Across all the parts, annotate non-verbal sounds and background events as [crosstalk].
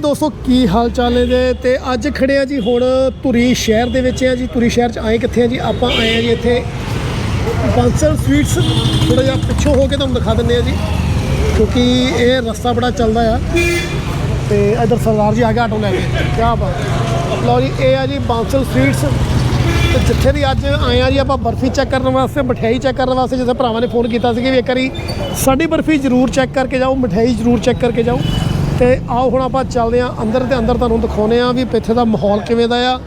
ਦੋਸਤੋ, ਕੀ ਹਾਲ ਚਾਲ ਨੇ ਜੀ? ਤੇ ਅੱਜ ਖੜੇ ਆ ਜੀ ਹੁਣ ਧੁਰੀ ਸ਼ਹਿਰ ਦੇ ਵਿੱਚ ਆ ਜੀ। ਧੁਰੀ ਸ਼ਹਿਰ ਚ ਆਏ ਕਿੱਥੇ ਆ ਜੀ? ਆਪਾਂ ਆਏ ਆ ਜੀ ਇੱਥੇ ਬਾਂਸਲ ਸਵੀਟਸ ਥੋੜਾ ਜਿਹਾ ਪਿੱਛੋਂ ਹੋ ਕੇ ਤੁਹਾਨੂੰ ਦਿਖਾ ਦਿੰਦੇ ਆ ਜੀ। ਕਿਉਂਕਿ ਇਹ ਰਸਤਾ ਬੜਾ ਚੱਲਦਾ ਆ। ਤੇ ਇਧਰ ਸਰਦਾਰ ਜੀ ਆ ਗਿਆ ਆਟੋ ਲੈ ਕੇ ਕੀ ਬਾਤ ਲਓ ਜੀ, ਇਹ ਆ ਜੀ ਬਾਂਸਲ ਸਵੀਟਸ। ਤੇ ਜਿੱਥੇ ਦੀ ਅੱਜ ਆਏ ਆ ਜੀ, ਆਪਾਂ ਬਰਫੀ ਚੈੱਕ ਕਰਨ ਵਾਸਤੇ, ਮਠਿਆਈ ਚੈੱਕ ਕਰਨ ਵਾਸਤੇ ਜਿਵੇਂ ਭਰਾਵਾਂ ਨੇ ਫੋਨ ਕੀਤਾ ਸੀ ਕਿ ਵੀ ਇੱਕ ਵਾਰੀ ਸਾਡੀ ਬਰਫੀ ਜ਼ਰੂਰ ਚੈੱਕ ਕਰਕੇ ਜਾਓ, ਮਠਿਆਈ ਜ਼ਰੂਰ ਚੈੱਕ ਕਰਕੇ ਜਾਓ। ਤੇ ਆਓ ਹੁਣ ਆਪਾਂ ਚੱਲਦੇ ਆ ਅੰਦਰ ਤੇ ਅੰਦਰ ਤੁਹਾਨੂੰ ਦਿਖਾਉਨੇ ਆ ਵੀ ਇੱਥੇ ਦਾ ਮਾਹੌਲ ਕਿਵੇਂ ਦਾ ਆ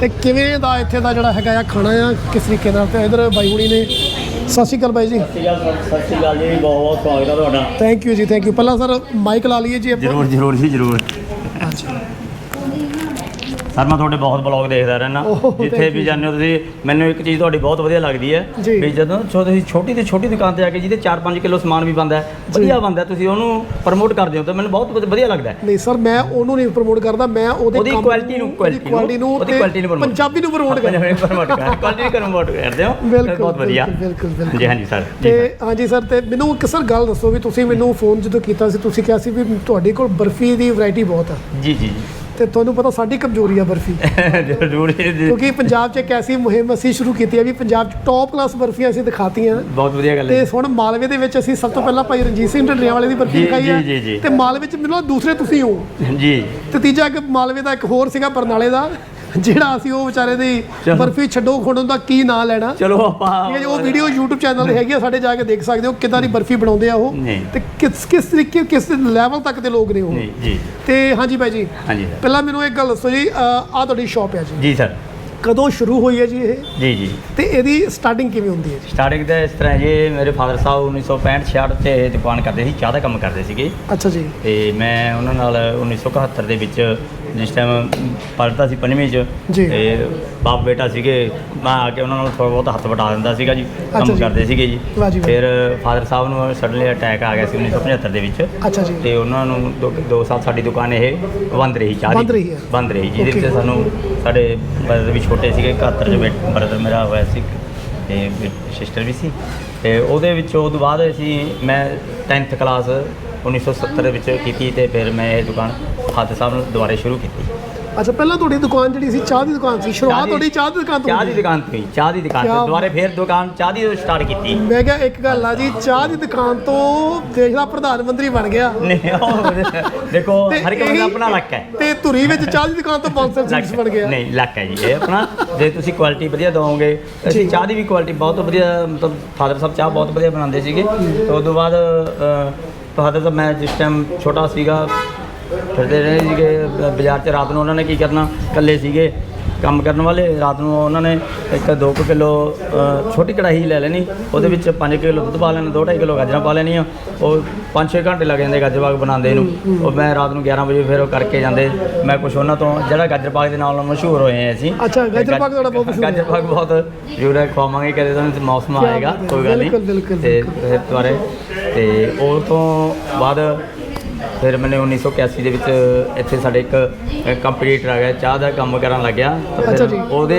ਤੇ ਕਿਵੇਂ ਦਾ ਇੱਥੇ ਦਾ ਜਿਹੜਾ ਹੈਗਾ ਆ ਖਾਣਾ ਆ ਕਿਸ ਤਰੀਕੇ ਨਾਲ ਤੇ ਇਧਰ ਬਾਈ ਹੁਣੀ ਨੇ। ਸਤਿ ਸ਼੍ਰੀ ਅਕਾਲ ਬਾਈ ਜੀ। ਸਤਿ ਸ਼੍ਰੀ ਅਕਾਲ ਜੀ ਬਹੁਤ ਬਹੁਤ ਸਵਾਗਤ ਹੈ ਤੁਹਾਡਾ। ਥੈਂਕ ਯੂ ਜੀ ਥੈਂਕ ਯੂ ਪਹਿਲਾਂ ਸਰ ਮਾਈਕ ਲਾ ਲਈਏ ਜੀ ਆਪਾਂ। ਜਰੂਰ ਜਰੂਰ ਜੀ ਜਰੂਰ। ਸਰ ਮੈਂ ਤੁਹਾਡੇ ਬਹੁਤ ਬਲੌਗ ਦੇਖਦਾ ਰਹਿਣਾ ਓਹ, thank ਜਿੱਥੇ ਵੀ you। ਜਾਂਦੇ ਹੋ ਤੁਸੀਂ ਮੈਨੂੰ ਇੱਕ ਚੀਜ਼ ਤੁਹਾਡੀ ਬਹੁਤ ਵਧੀਆ ਲੱਗਦੀ ਹੈ ਜੀ। ਵੀ ਜਦੋਂ ਛੋ- ਤੁਸੀਂ ਛੋਟੀ ਤੇ ਛੋਟੀ ਦੁਕਾਨ ਤੇ ਆ ਕੇ ਜਿਹਦੇ 4-5 ਕਿਲੋ ਸਮਾਨ ਵੀ ਬੰਦਾ ਹੈ ਵਧੀਆ ਬੰਦਾ ਤੁਸੀਂ ਉਹਨੂੰ ਪ੍ਰਮੋਟ ਕਰਦੇ ਹੋ ਤਾਂ ਮੈਨੂੰ ਬਹੁਤ ਵਧੀਆ ਲੱਗਦਾ ਹੈ। ਨਹੀਂ ਸਰ ਮੈਂ ਉਹਨੂੰ ਨਹੀਂ ਪ੍ਰਮੋਟ ਕਰਦਾ ਮੈਂ ਉਹਦੇ ਉਹਦੀ ਕੰਮ quality ਨੂੰ- quality ਨੂੰ- ਨੂੰ ਉਹਦੀ quality ਨੂੰ promote ਪੰਜਾਬੀ ਨੂੰ ਪ੍ਰਮੋਟ ਕਰਦਾ। ਪ੍ਰਮੋਟ ਕਰ ਕੁਆਲਿਟੀ ਪ੍ਰਮੋਟ ਕਰਦੇ ਹੋ। ਬਿਲਕੁਲ, ਬਹੁਤ ਵਧੀਆ। ਬਿਲਕੁਲ, ਬਿਲਕੁਲ। ਜੀ ਹਾਂਜੀ ਸਰ ਜੀ ਤੇ ਹਾਂਜੀ ਸਰ ਤੇ ਮੈਨੂੰ ਇੱਕ ਸਰ ਗੱਲ ਦੱਸੋ ਵੀ ਤੁਸੀਂ ਮੈਨੂੰ ਫੋਨ ਜਦੋਂ ਕੀਤਾ ਸੀ ਤੁਸੀਂ ਕਿਹਾ ਸੀ ਵੀ ਤੁਹਾਡੇ ਕੋਲ ਬਰਫੀ ਦੀ ਵੈਰਾਈਟੀ ਬਹੁਤ ਆ। ਸਰ। ਜੀ ਜੀ। ਤੇ ਤੁਹਾਨੂੰ ਪਤਾ ਸਾਡੀ ਕਮਜ਼ੋਰੀ ਆ ਬਰਫੀ। [laughs] ਜਰੂਰ ਕਿਉਂਕਿ ਪੰਜਾਬ 'ਚ ਇੱਕ ਐਸੀ ਮੁਹਿੰਮ ਅਸੀਂ ਸ਼ੁਰੂ ਕੀਤੀ ਹੈ ਵੀ ਪੰਜਾਬ 'ਚ ਟੌਪ ਕਲਾਸ ਬਰਫੀਆਂ ਅਸੀਂ ਦਿਖਾਤੀਆਂ। ਬਹੁਤ ਵਧੀਆ ਗੱਲ ਹੈ ਤੇ ਹੁਣ ਮਾਲਵੇ ਦੇ ਵਿੱਚ ਅਸੀਂ ਸਭ ਤੋਂ ਪਹਿਲਾਂ ਭਾਈ ਰਣਜੀਤ ਸਿੰਘ ਢੱਡਰੀਆਂ ਵਾਲੇ ਦੀ ਬਰਫੀ ਦਿਖਾਈ ਜੀ। ਤੇ ਮਾਲਵੇ 'ਚ ਮੈਨੂੰ ਦੂਸਰੇ ਤੁਸੀਂ ਹੋ। ਜੀ। ਤੇ ਤੀਜਾ ਇੱਕ ਮਾਲਵੇ ਦਾ ਇੱਕ ਹੋਰ ਸੀਗਾ ਬਰਨਾਲੇ ਦਾ। ਜਿਹੜਾ ਅਸੀਂ ਉਹ ਵਿਚਾਰੇ ਦੀ। ਬਰਫੀ ਛੱਡੋ ਖੋਣੋਂ ਦਾ ਕੀ ਨਾਂ ਲੈਣਾ? ਚਲੋ ਆਪਾਂ ਇਹ ਉਹ ਵੀਡੀਓ YouTube ਚੈਨਲ ਤੇ ਹੈਗੀ ਆ ਸਾਡੇ ਜਾ ਕੇ ਦੇਖ ਸਕਦੇ ਹੋ ਕਿੱਦਾਂ ਦੀ ਬਰਫੀ ਬਣਾਉਂਦੇ ਆ ਉਹ। ਤੇ ਕਿਸ ਕਿਸ ਤਰੀਕੇ ਕਿਸ ਲੈਵਲ ਤੱਕ ਦੇ ਲੋਕ ਨੇ ਉਹ। ਜੀ ਜੀ। ਤੇ ਹਾਂਜੀ ਭਾਈ ਜੀ। ਹਾਂਜੀ। ਪਹਿਲਾਂ ਮੈਨੂੰ ਇੱਕ ਗੱਲ ਦੱਸੋ ਜੀ ਆ ਤੁਹਾਡੀ ਸ਼ਾਪ ਹੈ ਜੀ। ਜੀ ਸਰ ਕਦੋਂ ਸ਼ੁਰੂ ਹੋਈ ਹੈ ਜੀ ਇਹ? ਜੀ ਜੀ। ਤੇ ਇਹਦੀ ਸਟਾਰਟਿੰਗ ਕਿਵੇਂ ਹੁੰਦੀ ਹੈ ਜੀ? ਸਟਾਰਟਿੰਗ ਤਾਂ ਇਸ ਤਰ੍ਹਾਂ ਜੀ ਮੇਰੇ ਫਾਦਰ ਸਾਹਿਬ 1965 66 'ਚ ਇਹ ਦੁਕਾਨ ਕਰਦੇ ਸੀ ਚਾਹ ਦਾ ਕੰਮ ਕਰਦੇ ਸੀਗੇ। ਅੱਛਾ ਜੀ। ਤੇ ਮੈਂ ਉਹਨਾਂ ਨਾਲ 1971 ਦੇ ਵਿੱਚ ਜਿਸ ਟਾਈਮ ਪੜ੍ਹਦਾ ਸੀ ਪੰਜਵੀਂ 'ਚ ਜੀ। ਤੇ ਬਾਪ ਬੇਟਾ ਸੀਗੇ ਮੈਂ ਆ ਕੇ ਉਹਨਾਂ ਨਾਲ ਥੋੜਾ ਬਹੁਤ ਹੱਥ ਵਟਾ ਦਿੰਦਾ ਸੀਗਾ ਜੀ ਅੱਛਾ ਕੰਮ ਜੀ। ਕਰਦੇ ਸੀਗੇ ਜੀ ਵਾਹ ਜੀ ਵਾਹ। ਫਿਰ ਫਾਦਰ ਸਾਹਿਬ ਨੂੰ ਸਡਨਲੀ ਅਟੈਕ ਆ ਗਿਆ ਸੀ 1975 ਦੇ ਵਿੱਚ ਅੱਛਾ ਜੀ ਤੇ ਉਹਨਾਂ ਨੂੰ ਦੋ, ਦੋ ਸਾਲ ਸਾਡੀ ਦੁਕਾਨ ਇਹ ਬੰਦ ਰਹੀ ਚਾਹ ਦੀ ਬੰਦ ਰਹੀ ਹੈ। ਬੰਦ ਰਹੀ ਜਿਹਦੇ Okay. ਵਿੱਚ ਸਾਨੂੰ ਸਾਡੇ ਬਰਦਰ ਵੀ ਛੋਟੇ ਸੀਗੇ 71 ਚ ਬਰਦਰ ਮੇਰਾ ਹੋਇਆ ਸੀ ਤੇ ਸਿਸਟਰ ਵੀ ਸੀ ਤੇ ਉਹਦੇ ਵਿੱਚ ਉਹ ਤੋਂ ਬਾਅਦ ਅਸੀਂ ਮੈਂ 10th ਕਲਾਸ 1970 ਦੇ ਵਿੱਚ ਕੀਤੀ ਤੇ ਫਿਰ ਮੈਂ ਇਹ ਦੁਕਾਨ ਫਾਦਰ ਸਾਹਿਬ ਨੂੰ ਦੁਬਾਰੇ ਸ਼ੁਰੂ ਕੀਤੀ। ਅੱਛਾ ਪਹਿਲਾਂ ਤੁਹਾਡੀ ਦੁਕਾਨ ਜਿਹੜੀ ਸੀ ਚਾਹ ਦੀ ਦੁਕਾਨ ਸੀ ਸ਼ੁਰੂਆਤ ਤੁਹਾਡੀ ਚਾਹ ਦੀ ਦੁਕਾਨ ਤੋਂ ਚਾਹ ਦੀ। ਦੁਕਾਨ ਤੋਂ ਹੀ ਚਾਹ ਦੀ ਦੁਕਾਨ ਕਿਆ ਤੋਂ ਦੁਬਾਰੇ ਫਿਰ ਦੁਕਾਨ ਚਾਹ ਦੀ ਸਟਾਰਟ ਕੀਤੀ। ਮੈਂ ਕਿਹਾ ਇੱਕ ਗੱਲ ਆ ਜੀ ਚਾਹ ਦੀ ਦੁਕਾਨ ਤੋਂ ਦੇਸ਼ ਦਾ ਪ੍ਰਧਾਨ ਮੰਤਰੀ ਬਣ ਗਿਆ। ਨਹੀਂ ਉਹ ਦੇਖੋ ਤੇ ਹਰ ਇੱਕ ਬੰਦਾ ਇਹੀ- ਆਪਣਾ ਲੱਕ ਹੈ। ਤੇ ਧੁਰੀ ਵਿੱਚ ਚਾਹ ਦੀ ਦੁਕਾਨ ਤੋਂ 500 ਸੀਟਸ ਬਣ ਗਿਆ। ਨਹੀਂ ਲੱਕ ਹੈ ਜੀ ਇਹ ਆਪਣਾ। ਜੇ ਤੁਸੀਂ ਕੁਆਲਿਟੀ ਵਧੀਆ ਦਵੋਗੇ ਅਸੀਂ। ਚਾਹ ਦੀ ਵੀ ਕੁਆਲਿਟੀ ਬਹੁਤ ਵਧੀਆ ਮਤਲਬ ਫਾਦਰ ਸਾਹਿਬ ਚਾਹ ਬਹੁਤ ਵਧੀਆ ਬਣਾਉਂਦੇ ਸੀਗੇ। ਤੇ ਉਸ ਤੋਂ ਬਾਅਦ ਫਾਦਰ ਸਾਹਿਬ ਮੈਂ ਜਿਸ ਟਾਈਮ ਛੋਟਾ ਸੀਗਾ, ਫਿਰਦੇ ਰਹੇ ਸੀਗੇ, ਬਾਜ਼ਾਰ 'ਚ ਰਾਤ ਨੂੰ ਉਹਨਾਂ ਨੇ ਕੀ ਕਰਨਾ, ਇਕੱਲੇ ਸੀਗੇ। ਕੰਮ ਕਰਨ ਵਾਲੇ। ਰਾਤ ਨੂੰ ਉਹਨਾਂ ਨੇ ਇੱਕ 2 ਕਿਲੋ ਛੋਟੀ ਕੜਾਹੀ ਲੈ ਲੈਣੀ। ਉਹਦੇ ਵਿੱਚ 5 ਕਿਲੋ ਦੁੱਧ ਪਾ ਲੈਣਾ 2.5 ਕਿਲੋ ਗਾਜਰਾਂ ਪਾ ਲੈਣੀਆਂ। ਉਹ 5-6 ਘੰਟੇ ਲੱਗ ਜਾਂਦੇ ਗਾਜਰ ਪਾਕ ਬਣਾਉਂਦੇ ਨੂੰ। ਉਹ ਮੈਂ ਰਾਤ ਨੂੰ 11 ਵਜੇ ਫਿਰ ਉਹ ਕਰਕੇ ਜਾਂਦੇ। ਮੈਂ ਕੁਛ ਉਹਨਾਂ ਤੋਂ ਜਿਹੜਾ ਗਾਜਰ ਪਾਕ ਦੇ ਨਾਲ ਮਸ਼ਹੂਰ ਹੋਏ ਹਾਂ ਅਸੀਂ। ਅੱਛਾ, ਗਾਜਰ ਪਾਕ ਤੁਹਾਡਾ ਬਹੁਤ ਮਸ਼ਹੂਰ। ਗਾਜਰ ਪਾਕ ਬਹੁਤ ਹੈ ਖਵਾਵਾਂਗੇ ਕਦੇ ਤੁਹਾਨੂੰ ਮੌਸਮ ਆਏਗਾ ਕੋਈ ਗੱਲ ਨਹੀਂ। ਤੇ ਦੁਬਾਰੇ। ਤੇ ਉਹ ਤੋਂ ਬਾਅਦ ਫਿਰ ਮੈਨੇ 1981 ਦੇ ਵਿੱਚ ਇੱਥੇ ਸਾਡੇ ਇੱਕ ਕੰਪੀਟੀਟਰ ਆ ਗਿਆ ਚਾਹ ਦਾ ਕੰਮ ਕਰਨ ਲੱਗਿਆ। ਤਾਂ ਫਿਰ ਅੱਛਾ ਜੀ। ਉਹਦੇ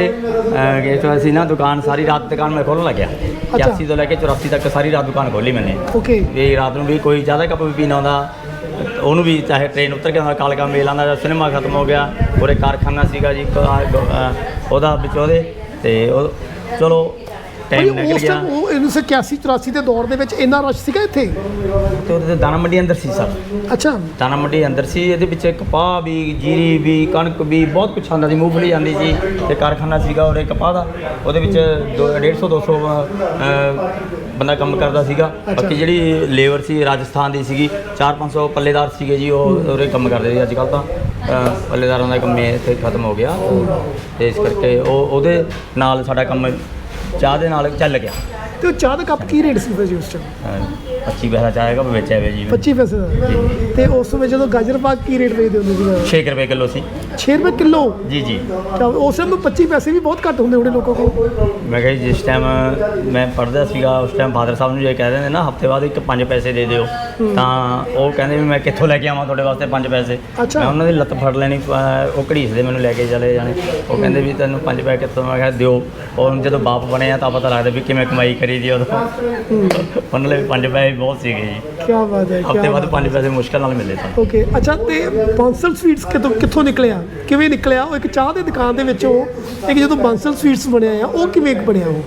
ਗਏ ਤੋਂ ਅਸੀਂ ਨਾ ਦੁਕਾਨ ਸਾਰੀ ਰਾਤ ਦੁਕਾਨ ਮੈਂ ਖੋਲ੍ਹਣ ਲੱਗਿਆ। 81 ਤੋਂ ਲੈ ਕੇ 84 ਤੱਕ ਸਾਰੀ ਰਾਤ ਦੁਕਾਨ ਖੋਲੀ ਮੈਨੇ। ਓਕੇ ਵੀ ਰਾਤ ਨੂੰ ਵੀ ਕੋਈ ਜ਼ਿਆਦਾ ਕੱਪ ਵੀ ਪੀਣਾ ਹੁੰਦਾ ਉਹਨੂੰ ਵੀ ਚਾਹੇ ਟ੍ਰੇਨ ਉਤਰ ਕੇ ਆਉਂਦਾ ਕਾਲਕਾ ਮੇਲ ਆਉਂਦਾ ਸਿਨੇਮਾ ਖਤਮ ਹੋ ਗਿਆ ਉਰੇ ਕਾਰਖਾਨਾ ਸੀਗਾ ਜੀ ਇੱਕ ਆਹ ਗ- ਅਹ, ਉਹਦਾ ਵਿੱਚ ਉਹਦੇ ਤੇ ਉਹ ਚਲੋ ਭਾਈ ਟਾਈਮ ਨਿਕਲ ਉਸ ਗਿਆ। ਟਾਈਮ ਉਹ 1981 84 ਦੇ ਦੌਰ ਦੇ ਵਿੱਚ ਇੰਨਾ ਰਸ਼ ਸੀਗਾ ਇੱਥੇ? ਤੇ ਉਹਦੇ ਤੇ ਦਾਣਾ ਮੰਡੀ ਅੰਦਰ ਸੀ ਸਰ। ਅੱਛਾ। ਦਾਣਾ ਮੰਡੀ ਅੰਦਰ ਸੀ ਇਹਦੇ ਵਿੱਚ ਕਪਾਹ ਵੀ ਜੀਰੀ ਵੀ ਕਣਕ ਵੀ ਬਹੁਤ ਕੁਛ ਆਉਂਦਾ ਸੀ ਮੂੰਗਫਲੀ ਆਉਂਦੀ ਸੀ ਤੇ ਕਾਰਖਾਨਾ ਸੀਗਾ ਉਰੇ ਕਪਾਹ ਦਾ। ਉਹਦੇ ਵਿੱਚ 150 200 ਬੰਦਾ ਕੰਮ ਕਰਦਾ ਸੀਗਾ। ਬਾਕੀ ਜਿਹੜੀ ਲੇਬਰ ਸੀ ਰਾਜਸਥਾਨ ਦੀ ਸੀਗੀ 4-500 ਪੱਲੇਦਾਰ ਸੀਗੇ ਜੀ ਉਹ ਉਰੇ ਕੰਮ ਕਰਦੇ ਸੀ ਅੱਜ ਕੱਲ੍ਹ ਤਾਂ। ਅ, ਪੱਲੇਦਾਰਾਂ ਦਾ ਕੰਮ ਇਹ ਇੱਥੇ ਖਤਮ ਹੋ ਗਿਆ। ਤੇ ਇਸ ਕਰਕੇ ਉਹ ਉਹਦੇ ਨਾਲ ਸਾਡਾ ਕੰਮ ਚਾਹ ਦੇ ਨਾਲ ਚੱਲ ਗਿਆ। ਤੇ ਉਹ ਚਾਹ ਦਾ ਕੱਪ ਕੀ ਰੇਟ ਸੀ ਭਾਜੀ ਉਸ ਟਾਈਮ 25 ਪੈਸਾ ਚਾਹ ਦਾ ਵੇਚਿਆ ਵੇ ਜੀ। 25 ਪੈਸੇ ਦਾ? ਤੇ ਉਸ ਸਮੇਂ ਜਦੋਂ ਗਾਜਰ ਪਾਕ ਕੀ ਰੇਟ ਵੇਚਦੇ ਹੁੰਦੇ ਸੀਗਾ? 6 ਰੁਪਏ ਕਿਲੋ ਸੀ। 6 ਰੁਪਏ ਕਿਲੋ? ਜੀ ਜੀ। ਉਸ ਸਮੇਂ 25 ਪੈਸੇ ਵੀ ਬਹੁਤ ਘੱਟ ਹੁੰਦੇ ਹੋਣੇ ਲੋਕਾਂ ਕੋਲ। ਮੈਂ ਕਿਹਾ ਜਿਸ ਟਾਈਮ ਮੈਂ ਪੜ੍ਹਦਾ ਸੀਗਾ ਉਸ ਟਾਈਮ ਫਾਦਰ ਸਾਹਿਬ ਨੂੰ ਜੇ ਕਹਿ ਦਿੰਦੇ ਨਾ ਹਫ਼ਤੇ ਬਾਅਦ ਇੱਕ 5 ਪੈਸੇ ਦੇ ਦਿਓ। ਤਾਂ ਉਹ ਕਹਿੰਦੇ ਵੀ ਮੈਂ ਕਿੱਥੋਂ ਲੈ ਕੇ ਆਵਾਂ ਤੁਹਾਡੇ ਵਾਸਤੇ 5 ਪੈਸੇ। ਮੈਂ ਉਹਨਾਂ ਦੀ ਲੱਤ ਫੜ ਲੈਣੀ ਉਹ ਘੜੀਸਦੇ ਮੈਨੂੰ ਲੈ ਕੇ ਚਲੇ ਜਾਣੇ। ਉਹ ਕਹਿੰਦੇ ਵੀ ਤੈਨੂੰ 5 ਪੈਸੇ ਕਿੱਥੋਂ? ਮੈਂ ਕਿਹਾ ਦਿਓ। ਉਹ ਜਦੋਂ ਬਾਪ ਬਣਿਆ ਤਾਂ ਪਤਾ ਲੱਗਦਾ ਵੀ ਕਿਵੇਂ ਕਮਾਈ ਕਰੀ ਦੀ ਉਦੋਂ। ਉਹਨਾਂ ਲਈ 5 ਪੈਸੇ ਬਹੁਤ ਸੀਗੇ ਜੀ। ਕੀ ਬਾਤ ਹੈ ਹਫ਼ਤੇ ਬਾਅਦ ਪੰਜ ਪੈਸੇ ਮੁਸ਼ਕਲ ਨਾਲ ਮਿਲੇ ਤਾਂ ਓਕੇ ਅੱਛਾ ਤੇ ਬਾਂਸਲ ਸਵੀਟਸ ਕਿੱਥੋਂ ਕਿੱਥੋਂ ਨਿਕਲਿਆ? ਕਿਵੇਂ ਨਿਕਲਿਆ? ਉਹ ਇੱਕ ਚਾਹ ਦੀ ਦੁਕਾਨ ਦੇ ਵਿੱਚੋਂ ਇੱਕ ਜਦੋਂ ਬਾਂਸਲ ਸਵੀਟਸ ਬਣਿਆ ਆ ਉਹ ਕਿਵੇਂ ਬਣਿਆ ਉਹ?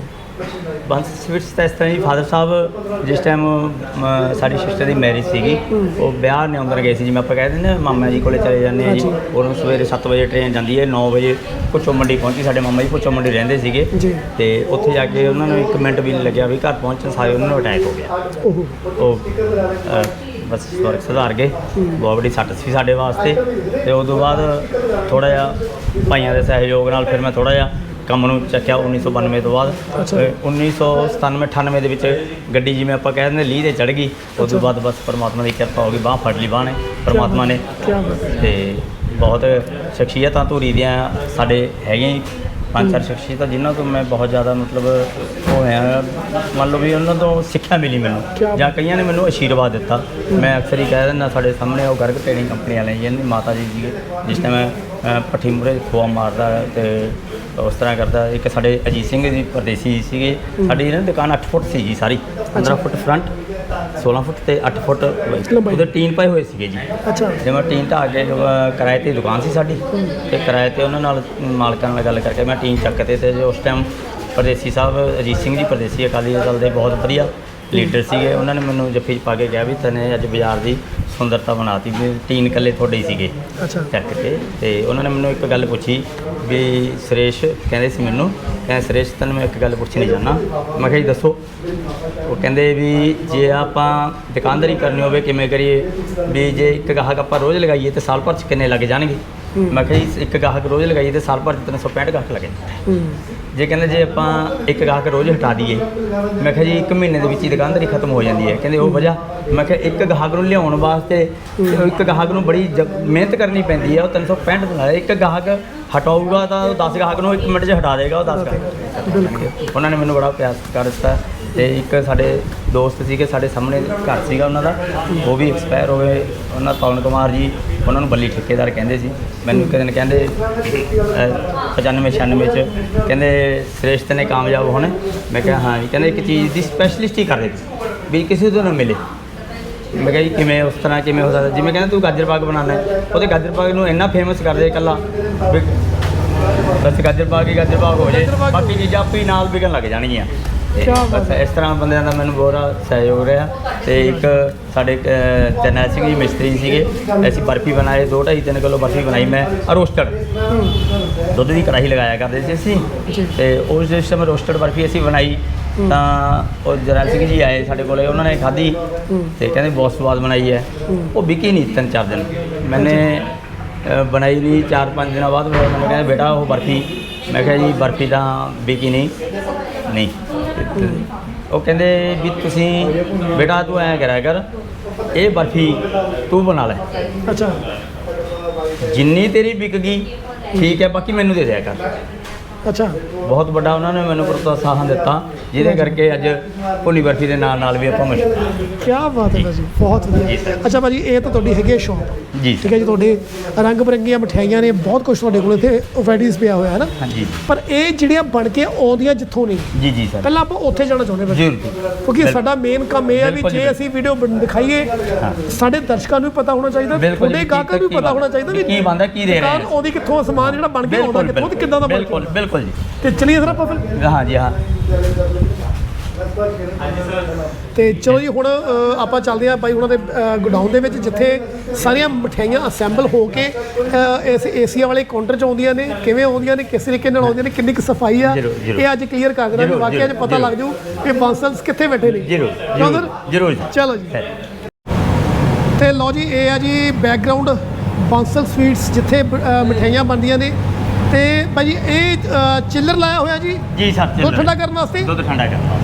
ਬੰਸ ਸਵਿਟਸ ਤਾਂ ਇਸ ਤਰ੍ਹਾਂ ਹੀ ਫਾਦਰ ਸਾਹਿਬ ਜਿਸ ਟਾਈਮ ਸਾਡੀ ਸਿਸਟਰ ਦੀ ਮੈਰਿਜ ਸੀਗੀ ਉਹ ਵਿਆਹ ਨੇ ਅੰਦਰ ਗਏ ਸੀ ਜਿਵੇਂ ਆਪਾਂ ਕਹਿ ਦਿੰਦੇ ਹਾਂ ਮਾਮਾ ਜੀ ਕੋਲੇ ਚਲੇ ਜਾਂਦੇ ਆ ਜੀ। ਉਹਨੂੰ ਸਵੇਰੇ 7 ਵਜੇ ਟ੍ਰੇਨ ਜਾਂਦੀ ਹੈ 9 ਵਜੇ ਪੁੱਛੋ ਮੰਡੀ ਪਹੁੰਚੀ ਸਾਡੇ ਮਾਮਾ ਜੀ ਪੁੱਛੋ ਮੰਡੀ ਰਹਿੰਦੇ ਸੀਗੇ। ਜੀ। ਤੇ ਉੱਥੇ ਜਾ ਕੇ ਉਹਨਾਂ ਨੂੰ ਇੱਕ ਮਿੰਟ ਵੀ ਨਹੀਂ ਲੱਗਿਆ ਵੀ ਘਰ ਪਹੁੰਚਣ ਸਾਰੇ ਉਹਨਾਂ ਨੂੰ ਅਟੈਕ ਹੋ ਗਿਆ। ਉਹ ਉਹ ਬਸ ਸਵਰਗ ਸੁਧਾਰ ਗਏ। ਬਹੁਤ ਵੱਡੀ ਸੱਟ ਸੀ ਸਾਡੇ ਵਾਸਤੇ। ਤੇ ਉਸ ਤੋਂ ਬਾਅਦ ਥੋੜਾ ਜਿਹਾ ਭਾਈਆਂ ਦੇ ਸਹਿਯੋਗ ਨਾਲ ਫਿਰ ਮੈਂ ਥੋੜਾ ਜਿਹਾ ਕੰਮ ਨੂੰ ਚੱਕਿਆ 1992 ਤੋਂ ਬਾਅਦ। ਅੱਛਾ। ਤੇ 1997 98 ਦੇ ਵਿੱਚ ਗੱਡੀ ਜਿਵੇਂ ਆਪਾਂ ਕਹਿ ਦਿੰਦੇ ਲੀਹ ਤੇ ਚੜ ਗਈ। ਉਸ ਤੋਂ ਬਾਅਦ ਬਸ ਪਰਮਾਤਮਾ ਦੀ ਕਿਰਪਾ ਹੋ ਗਈ ਬਾਹ ਫੜ ਲਈ ਬਾਹ ਨੇ ਪਰਮਾਤਮਾ ਨੇ। ਕੀ ਬਾਤ। ਹੈ ਤੇ ਬਹੁਤ ਸ਼ਖਸੀਅਤਾਂ ਧੂਰੀ ਦੀਆਂ ਸਾਡੇ ਹੈਗੀਆਂ ਜੀ। ਪੰਜ ਚਾਰ ਸ਼ਖਸੀਅਤਾਂ ਜਿਨ੍ਹਾਂ ਤੋਂ ਮੈਂ ਬਹੁਤ ਜ਼ਿਆਦਾ ਮਤਲਬ ਉਹ ਹੋਇਆ। ਮੰਨ ਲਓ ਵੀ ਉਹਨਾਂ ਤੋਂ ਸਿੱਖਿਆ ਮਿਲੀ ਕਿਆ ਮੈਨੂੰ ਜਾਂ ਕਈਆਂ ਨੇ ਮੈਨੂੰ ਆਸ਼ੀਰਵਾਦ ਦਿੱਤਾ। ਮੈਂ ਅਕਸਰ ਹੀ ਕਹਿ ਦਿੰਦਾ ਸਾਡੇ ਸਾਹਮਣੇ ਉਹ ਗਰਗ ਟ੍ਰੇਨਿੰਗ ਕੰਪਨੀ ਵਾਲੇ ਜੀ ਇਹਨਾਂ ਦੀ ਮਾਤਾ ਜੀ ਸੀਗੇ ਜਿਸ ਟਾਈਮ ਮੈਂ ਪੱਠੀ ਮੂਰੇ ਖੋਆ ਮਾਰਦਾ ਤੇ ਉਸ ਤਰ੍ਹਾਂ ਕਰਦਾ। ਇੱਕ ਸਾਡੇ ਅਜੀਤ ਸਿੰਘ ਜੀ ਪਰਦੇਸੀ ਸੀਗੇ। ਸਾਡੀ ਇਹਨਾਂ ਦੀ ਦੁਕਾਨ 8 ਫੁੱਟ ਸੀ ਜੀ ਸਾਰੀ। 15 ਫੁੱਟ ਫਰੰਟ 16 ਫੁੱਟ ਤੇ 8 ਫੁੱਟ। ਉਹਦੇ ਟੀਨ ਪਾਏ ਹੋਏ ਸੀਗੇ ਜੀ। ਅੱਛਾ। ਜਿਵੇਂ ਟੀਨ ਢਾਹ ਕੇ ਕਿਰਾਏ ਤੇ ਦੁਕਾਨ ਸੀ ਸਾਡੀ। ਤੇ ਕਿਰਾਏ ਤੇ ਉਹਨਾਂ ਨਾਲ ਮਾਲਕਾਂ ਨਾਲ ਗੱਲ ਕਰਕੇ ਮੈਂ ਟੀਨ ਚੱਕਤੇ ਤੇ ਜੋ ਉਸ ਟਾਈਮ ਪਰਦੇਸੀ ਸਾਹਿਬ ਅਜੀਤ ਸਿੰਘ ਜੀ ਪਰਦੇਸੀ ਅਕਾਲੀ ਦਲ ਦੇ ਬਹੁਤ ਵਧੀਆ ਲੀਡਰ ਸੀਗੇ ਉਹਨਾਂ ਨੇ ਮੈਨੂੰ ਜੱਫੀ 'ਚ ਪਾ ਕੇ ਕਿਹਾ ਵੀ ਤਨੇ ਅੱਜ ਬਾਜ਼ਾਰ ਦੀ ਸੁੰਦਰਤਾ ਬਣਾਤੀ ਵੀ ਟੀਨ ਇਕੱਲੇ ਤੁਹਾਡੇ ਹੀ ਸੀਗੇ। ਅੱਛਾ। ਚੱਕ ਕੇ ਤੇ ਉਹਨਾਂ ਨੇ ਮੈਨੂੰ ਇੱਕ ਗੱਲ ਪੁੱਛੀ ਵੀ ਸੁਰੇਸ਼ ਕਹਿੰਦੇ ਸੀ ਮੈਨੂੰ ਕਹਿੰਦੇ ਸੁਰੇਸ਼ ਤੈਨੂੰ ਮੈਂ ਇੱਕ ਗੱਲ ਪੁੱਛਣੀ ਚਾਹੁੰਦਾ। ਮੈਂ ਕਿਹਾ ਜੀ ਦੱਸੋ। ਉਹ ਕਹਿੰਦੇ ਵੀ ਜੇ ਆਪਾਂ ਦੁਕਾਨਦਾਰੀ ਕਰਨੀ ਹੋਵੇ ਕਿਵੇਂ ਕਰੀਏ? ਵੀ ਜੇ ਇੱਕ ਗਾਹਕ ਆਪਾਂ ਰੋਜ਼ ਲਗਾਈਏ ਤੇ ਸਾਲ ਭਰ ਚ ਕਿੰਨੇ ਲੱਗ ਜਾਣਗੇ? ਮੈਂ ਕਿਹਾ ਜੀ ਇੱਕ ਗਾਹਕ ਰੋਜ਼ ਲਗਾਈਏ ਤੇ ਸਾਲ ਭਰ ਚ 365 ਗਾਹਕ ਲੱਗੇ। ਹੂੰ। ਜੇ ਕਹਿੰਦੇ ਜੇ ਆਪਾਂ ਇੱਕ ਗਾਹਕ ਰੋਜ਼ ਹਟਾ ਦਈਏ ਮੈਂ ਕਿਹਾ ਜੀ ਇੱਕ ਮਹੀਨੇ ਦੇ ਵਿੱਚ ਹੀ ਦੁਕਾਨਦਾਰੀ ਖਤਮ ਹੋ ਜਾਂਦੀ ਹੈ। ਕਹਿੰਦੇ ਉਹ ਵਜ੍ਹਾ ਮੈਂ ਕਿਹਾ ਇੱਕ ਗਾਹਕ ਨੂੰ ਲਿਆਉਣ ਵਾਸਤੇ ਇੱਕ ਗਾਹਕ ਨੂੰ ਬੜੀ ਜ- ਮਿਹਨਤ ਕਰਨੀ ਪੈਂਦੀ ਹੈ ਉਹ 365 ਦਿਨ ਲਾਏ। ਇੱਕ ਗਾਹਕ ਹਟਾਊਗਾ ਤਾਂ ਉਹ 10 ਗਾਹਕ ਨੂੰ ਇੱਕ ਮਿੰਟ 'ਚ ਹਟਾ ਦੇਗਾ ਉਹ 10 ਗਾਹਕ। ਬਿਲਕੁਲ। ਉਹਨਾਂ ਨੇ ਮੈਨੂੰ ਬੜਾ ਪਿਆਰ ਕਰ ਦਿੱਤਾ। ਤੇ ਇੱਕ ਸਾਡੇ ਦੋਸਤ ਸੀਗੇ ਸਾਡੇ ਸਾਹਮਣੇ ਘਰ ਸੀਗਾ ਉਹਨਾਂ ਦਾ। ਉਹ ਵੀ ਐਕਸਪਾਇਰ ਹੋ ਗਏ। ਉਹਨਾਂ ਪਵਨ ਕੁਮਾਰ ਜੀ ਉਹਨਾਂ ਨੂੰ ਬੱਲੀ ਠੇਕੇਦਾਰ ਕਹਿੰਦੇ ਸੀ। ਮੈਨੂੰ ਇੱਕ ਦਿਨ ਕਹਿੰਦੇ ਅਹ, 95 96 ਚ ਕਹਿੰਦੇ ਸ੍ਰੇਸ਼ਟ ਨੇ ਕਾਮਯਾਬ ਹੋਣੇ ਮੈਂ ਕਿਹਾ ਹਾਂ ਜੀ। ਕਹਿੰਦੇ ਇੱਕ ਚੀਜ਼ ਦੀ ਸਪੈਸ਼ਲਿਸਟ ਹੀ ਕਰ ਦੇ ਵੀ ਕਿਸੇ ਤੋਂ ਨਾ ਮਿਲੇ। ਮੈਂ ਕਿਹਾ ਜੀ ਕਿਵੇਂ ਉਸ ਤਰ੍ਹਾਂ ਕਿਵੇਂ ਹੋ ਸਕਦਾ? ਜਿਵੇਂ ਕਹਿੰਦਾ ਤੂੰ ਗਾਜਰ ਪਾਕ ਬਣਾਉਣਾ ਹੈ। ਉਹਦੇ ਗਾਜਰ ਪਾਕ ਨੂੰ ਇੰਨਾ ਫੇਮਸ ਕਰ ਦੇ ਇਕੱਲਾ ਵੀ ਬਸ ਗਾਜਰ ਪਾਕ ਹੀ ਗਾਜਰ ਪਾਕ ਹੋ ਜਾਏ ਬਾਕੀ ਚੀਜ਼ਾਂ ਆਪੇ ਨਾਲ ਵਿਕਣ ਲੱਗ ਜਾਣਗੀਆਂ। ਤੇ ਬਸ ਇਸ ਤਰ੍ਹਾਂ ਬੰਦਿਆਂ ਦਾ ਮੈਨੂੰ ਬਹੁਤ ਸਹਿਯੋਗ ਰਿਹਾ ਤੇ ਇੱਕ ਸਾਡੇ ਜਰਨੈਲ ਸਿੰਘ ਜੀ ਮਿਸਤਰੀ ਸੀਗੇ। ਅਸੀਂ ਬਰਫੀ ਬਣਾਏ 2.5 3 ਕਿਲੋ ਬਰਫੀ ਬਣਾਈ ਮੈਂ ਰੋਸਟਡ। ਦੁੱਧ ਦੀ ਕੜਾਹੀ ਲਗਾਇਆ ਕਰਦੇ ਸੀ। ਅਸੀਂ। ਤੇ ਉਸ ਜਿਸ ਸਮੇਂ ਰੋਸਟਡ ਬਰਫੀ ਅਸੀਂ ਬਣਾਈ ਤਾਂ ਉਹ ਜਰਨੈਲ ਸਿੰਘ ਜੀ ਆਏ ਸਾਡੇ ਕੋਲੇ ਉਹਨਾਂ ਨੇ ਖਾਧੀ ਤੇ ਕਹਿੰਦੇ ਬਹੁਤ ਸਵਾਦ ਬਣਾਈ ਹੈ। ਉਹ ਵਿਕੀ ਨਹੀਂ ਤਿੰਨ ਚਾਰ ਦਿਨ। ਮੈਨੇ ਬਣਾਈ ਨਹੀਂ ਚਾਰ ਪੰਜ ਦਿਨਾਂ ਬਾਅਦ ਮੈਨੂੰ ਕਹਿੰਦੇ ਬੇਟਾ ਉਹ ਬਰਫੀ। ਮੈਂ ਕਿਹਾ ਜੀ ਬਰਫੀ ਤਾਂ ਵਿਕੀ ਨਹੀਂ। ਨਹੀਂ। ਉਹ ਕਹਿੰਦੇ ਵੀ ਤੁਸੀਂ ਬੇਟਾ ਤੂੰ ਐਂ ਕਰਿਆ ਕਰ ਇਹ ਬਰਫੀ ਤੂੰ ਬਣਾ ਲੈ। ਅੱਛਾ। ਜਿੰਨੀ ਤੇਰੀ ਵਿਕ ਗਈ ਠੀਕ ਹੈ ਬਾਕੀ ਮੈਨੂੰ ਦੇ ਦਿਆ ਕਰ। ਅੱਛਾ। ਬਹੁਤ ਵੱਡਾ ਉਹਨਾਂ ਨੇ ਮੈਨੂੰ ਪ੍ਰੋਤਸਾਹਨ ਦਿੱਤਾ। ਜਿਹਦੇ ਕਰਕੇ ਅੱਜ ਭੁੱਲੀ ਬਰਫੀ ਦੇ ਨਾਲ ਨਾਲ ਵੀ ਆਪਾਂ ਮਸ਼ਹੂਰ ਕੀ ਬਾਤ ਹੈ ਭਾਜੀ ਬਹੁਤ ਜੀ ਵਧੀਆ। ਅੱਛਾ ਭਾਜੀ ਇਹ ਤਾਂ ਤੁਹਾਡੀ ਹੈਗੀ ਸ਼ੌਪ ਜੀ ਠੀਕ ਹੈ ਜੀ ਤੁਹਾਡੇ ਰੰਗ ਬਰੰਗੀਆਂ ਮਠਿਆਈਆਂ ਨੇ ਬਹੁਤ ਕੁਝ ਤੁਹਾਡੇ ਕੋਲ ਇੱਥੇ ਵੈਰਾਈਟੀਜ਼ ਪਿਆ ਹੋਇਆ ਹੈ ਨਾ? ਹਾਂਜੀ। ਪਰ ਇਹ ਜਿਹੜੀਆਂ ਬਣ ਕੇ ਆਉਂਦੀਆਂ ਜਿੱਥੋਂ ਨਹੀਂ? ਜੀ ਜੀ ਸਰ। ਪਹਿਲਾਂ ਆਪਾਂ ਉੱਥੇ ਜਾਣਾ ਚਾਹੁੰਦੇ ਹਾਂ ਜ਼ਰੂਰ ਕਿਉਂਕਿ ਬਿਲਕੁਲ। ਸਾਡਾ ਮੇਨ ਕੰਮ ਇਹ ਹੈ ਵੀ ਬਿਲਕੁਲ ਜੀ, ਜੇ ਅਸੀਂ ਵੀਡੀਓ ਦਿਖਾਈਏ ਸਾਡੇ ਦਰਸ਼ਕਾਂ ਨੂੰ ਵੀ ਪਤਾ ਹੋਣਾ ਚਾਹੀਦਾ ਬਿਲਕੁਲ ਜੀ, ਤੁਹਾਡੇ ਕੀ- ਗਾਹਕਾਂ ਨੂੰ ਵੀ ਕੀ ਪਤਾ ਬਣਦਾ, ਹੋਣਾ ਚਾਹੀਦਾ ਵੀ ਕੀ ਬਣਦਾ, ਕੀ ਦੇ ਰਹੇ ਨੇ। ਆਉਂਦੀ ਕਿੱਥੋਂ ਸਮਾਨ ਜਿਹੜਾ ਬਣ ਕੇ ਆਉਂਦਾ ਬਿਲਕੁਲ ਕਿੱਥੋਂ ਤੇ ਕਿੱਦਾਂ ਦਾ ਬਣ ਕੇ ਬਿਲਕੁਲ ਬਿਲਕੁਲ ਜੀ। ਤੇ ਚਲਿਏ ਸਰ ਆਪਾਂ ਫਿਰ। ਹਾਂ ਜੀ ਹਾਂ। ਤੇ ਚਲੋ ਜੀ ਹੁਣ ਅ, ਆਪਾਂ ਚੱਲਦੇ ਹਾਂ ਬਾਈ ਉਹਨਾਂ ਦੇ ਗੋਡਾਊਨ ਦੇ ਵਿੱਚ ਜਿੱਥੇ ਸਾਰੀਆਂ ਮਠਿਆਈਆਂ ਅਸੈਂਬਲ ਹੋ ਕੇ ਅ, ਇਸ ਏਸੀਆ ਵਾਲੇ ਕਾਊਂਟਰ 'ਚ ਆਉਂਦੀਆਂ ਨੇ ਕਿਵੇਂ ਆਉਂਦੀਆਂ ਨੇ ਕਿਸ ਤਰੀਕੇ ਨਾਲ ਆਉਂਦੀਆਂ ਨੇ ਕਿੰਨੀ ਕੁ ਸਫ਼ਾਈ ਆ ਜ਼ਰੂਰ, ਜ਼ਰੂਰ। ਇਹ ਅੱਜ ਕਲੀਅਰ ਕਰ ਦੇਣਾ ਵੀ ਜ਼ਰੂਰ, ਵਾਕਿਆ 'ਚ ਜ਼ਰੂਰ, ਪਤਾ ਲੱਗ ਜੂ ਕਿ ਬਾਂਸਲਸ ਕਿੱਥੇ ਬੈਠੇ ਨੇ। ਜ਼ਰੂਰ ਕਿਉਂ ਜ਼ਰੂਰ ਸਰ? ਜ਼ਰੂਰ ਜੀ। ਚਲੋ ਜੀ। ਹੈ। ਤੇ ਲਓ ਜੀ ਇਹ ਆ ਜੀ ਬੈਕਗ੍ਰਾਉਂਡ ਬਾਂਸਲ ਸਵੀਟਸ ਜਿੱਥੇ ਅ, ਮਠਿਆਈਆਂ ਬਣਦੀਆਂ ਨੇ। ਤੇ ਭਾਜੀ ਇਹ ਚਿੱਲਰ ਲਾਇਆ ਹੋਇਆ ਜੀ? ਜੀ ਸਰ ਦੁੱਧ ਠੰਡਾ ਕਰਨ ਵਾਸਤੇ? ਦੁੱਧ ਠੰਡਾ ਕਰਨਾ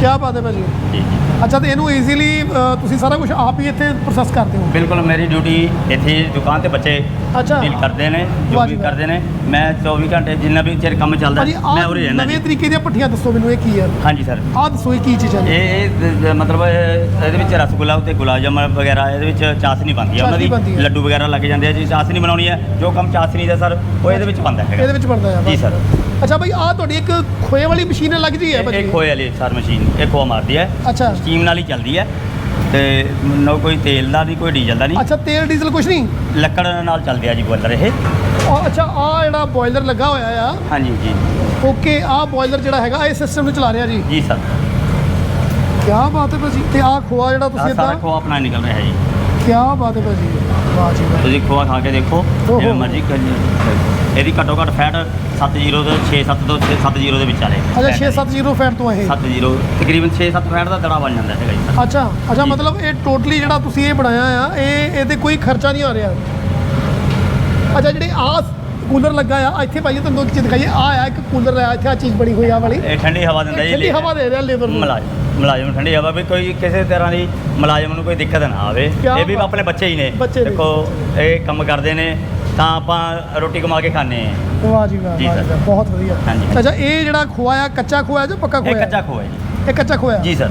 ਕੀ ਬਾਤ ਹੈ ਭਾਜੀ। ਜੀ ਅੱਛਾ ਤੇ ਇਹਨੂੰ ਈਜ਼ੀਲੀ ਤੁਸੀਂ ਸਾਰਾ ਕੁਝ ਆਪ ਹੀ ਇੱਥੇ ਪ੍ਰੋਸੈਸ ਕਰਦੇ ਹੋ? ਬਿਲਕੁਲ ਮੇਰੀ ਡਿਊਟੀ ਇੱਥੇ ਦੁਕਾਨ ਤੇ ਬੱਚੇ ਅੱਛਾ। ਡੀਲ ਕਰਦੇ ਨੇ ਜੋ ਵੀ। ਕਰਦੇ ਨੇ। ਮੈਂ 24 ਘੰਟੇ ਜਿੰਨਾ ਵੀ ਚਿਰ ਕੰਮ ਚੱਲਦਾ ਮੈਂ ਉਰੇ ਰਹਿੰਦਾ ਨਵੇਂ ਤਰੀਕੇ ਦੀਆਂ ਭੱਠੀਆਂ ਦੱਸੋ ਮੈਨੂੰ ਇਹ ਕੀ ਹੈ? ਹਾਂਜੀ ਸਰ ਆਹ ਦੱਸੋ ਇਹ ਕੀ ਚੀਜ਼ਾਂ ਨੇ? ਇਹ ਮਤਲਬ ਇਹ- ਇਹਦੇ ਵਿੱਚ ਰਸਗੁੱਲਾ ਤੇ ਗੁਲਾਬ ਜਾਮਨ ਵਗੈਰਾ ਇਹਦੇ ਵਿੱਚ ਚਾਸ਼ਨੀ ਬਣਦੀ। ਹੈ ਉਹਨਾਂ ਦੀ ਹੈ। ਲੱਡੂ ਵਗੈਰਾ ਲੱਗ ਜਾਂਦੇ ਆ ਜੀ। ਚਾਸ਼ਨੀ ਬਣਾਉਣੀ ਹੈ। ਜੋ ਕੰਮ ਚਾਸ਼ਨੀ ਦਾ ਸਰ ਉਹ ਇਹਦੇ ਵਿੱਚ ਬਣਦਾ ਹੈਗਾ। ਇਹਦੇ ਵਿੱਚ ਬਣਦਾ ਆ ਜੀ ਸਰ ਅੱਛਾ ਭਾਈ ਆਹ ਤੁਹਾਡੀ ਇੱਕ ਖੋਏ ਵਾਲੀ ਮਸ਼ੀਨ ਲੱਗਦੀ ਹੈ ਇਹ ਭਾਜੀ। ਖੋਏ ਵਾਲੀ ਸਰ ਮਸ਼ੀਨ ਇਹ ਖੋਆ ਮਾਰਦੀ ਹੈ। ਅੱਛਾ। ਸਟੀਮ ਨਾਲ ਹੀ ਚੱਲਦੀ ਹੈ ਤੇ ਨਾ ਕੋਈ ਤੇਲ ਦਾ ਨਹੀਂ ਕੋਈ ਡੀਜ਼ਲ ਦਾ ਨਹੀਂ। ਅੱਛਾ ਤੇਲ ਡੀਜ਼ਲ ਕੁਝ ਨਹੀਂ? ਲੱਕੜ ਨਾਲ ਚੱਲਦੇ ਆ ਜੀ ਬੋਇਲਰ ਇਹ। ਉਹ ਅੱਛਾ ਆ ਜਿਹੜਾ ਬੋਇਲਰ ਲੱਗਾ ਹੋਇਆ ਆ। ਹਾਂਜੀ ਜੀ। ਓਕੇ ਆ ਬੋਇਲਰ ਜਿਹੜਾ ਹੈਗਾ ਇਹ ਸਿਸਟਮ ਨੂੰ ਚਲਾ ਰਿਹਾ ਜੀ? ਜੀ ਸਰ। ਕੀ ਬਾਤ ਹੈ ਭਾਜੀ ਤੇ ਆ ਖੋਆ ਜਿਹੜਾ ਤੁਸੀਂ ਸਾਰਾ ਇਦਾਂ ਖੋਆ ਆਪਣਾ ਨਿਕਲ ਰਿਹਾ ਜੀ। ਕੀ ਬਾਤ ਹੈ ਭਾਜੀ। ਵਾਹ ਜੀ ਵਾਹ। ਤੁਸੀਂ ਖੋਆ ਖਾ ਕੇ ਦੇਖੋ ਓਹੋ। ਜਿਵੇਂ ਮਰਜ਼ੀ ਕਰੀ ਇਹਦੀ ਘੱਟੋ ਘੱਟ ਫੈਟ 70 ਤੋਂ 6-7 ਤੋਂ 70 ਦੇ ਵਿੱਚ ਆ ਅੱਛਾ 670 ਫੈਟ ਤੋਂ ਇਹ। 70 ਤਕਰੀਬਨ 6-7 ਫੈਟ ਦਾ ਦੜਾ ਬਣ ਜਾਂਦਾ ਹੈਗਾ ਜੀ ਅੱਛਾ ਅੱਛਾ ਜੀ। ਮਤਲਬ ਇਹ ਟੋਟਲੀ ਜਿਹੜਾ ਤੁਸੀਂ ਇਹ ਬਣਾਇਆ ਆ ਇਹ ਇਹਦੇ ਕੋਈ ਖਰਚਾ ਨਹੀਂ ਆ ਰਿਹਾ? ਅੱਛਾ ਜਿਹੜੇ ਆ ਕੂਲਰ ਲੱਗਾ ਆ। ਇੱਥੇ ਭਾਈ ਤੁਹਾਨੂੰ ਇੱਕ ਚੀਜ਼ ਦਿਖਾਈਏ। ਆ ਆ ਇੱਕ ਕੂਲਰ ਆ ਇੱਥੇ ਆ ਚੀਜ਼ ਬਣੀ ਹੋਈ ਆ ਵਾਲੀ। ਇਹ ਠੰਡੀ ਹਵਾ ਦਿੰਦਾ ਜੀ ਠੰਡੀ ਹਵਾ ਦੇ ਰਿਹਾ ਲੇਬਰ ਨੂੰ। ਮੁਲਾਜ਼ਮ ਮੁਲਾਜ਼ਮ ਠੰਡੀ ਹਵਾ ਵੀ ਕੋਈ ਕਿਸੇ ਤਰ੍ਹਾਂ ਦੀ ਮੁਲਾਜ਼ਮ ਨੂੰ ਕੋਈ ਦਿੱਕਤ ਨਾ ਆਵੇ। ਇਹ ਵੀ। ਆਪਣੇ ਬੱਚੇ ਹੀ ਨੇ। ਦੇਖੋ ਇਹ ਕੰਮ ਕਰਦੇ ਨੇ ਤਾਂ ਆਪਾਂ ਰੋਟੀ ਕਮਾ ਕੇ ਖਾਂਦੇ ਆ ਵਾਹ ਜੀ ਵਾਹ ਬਹੁਤ ਵਧੀਆ। ਹਾਂਜੀ। ਅੱਛਾ ਇਹ ਜਿਹੜਾ ਖੋਆ ਆ ਕੱਚਾ ਖੋਆ ਜਾਂ ਪੱਕਾ ਇਹ ਖੋਆ ਕੱਚਾ ਖੋਆ ਜੀ। ਇਹ ਕੱਚਾ ਖੋਆ ਜੀ ਸਰ।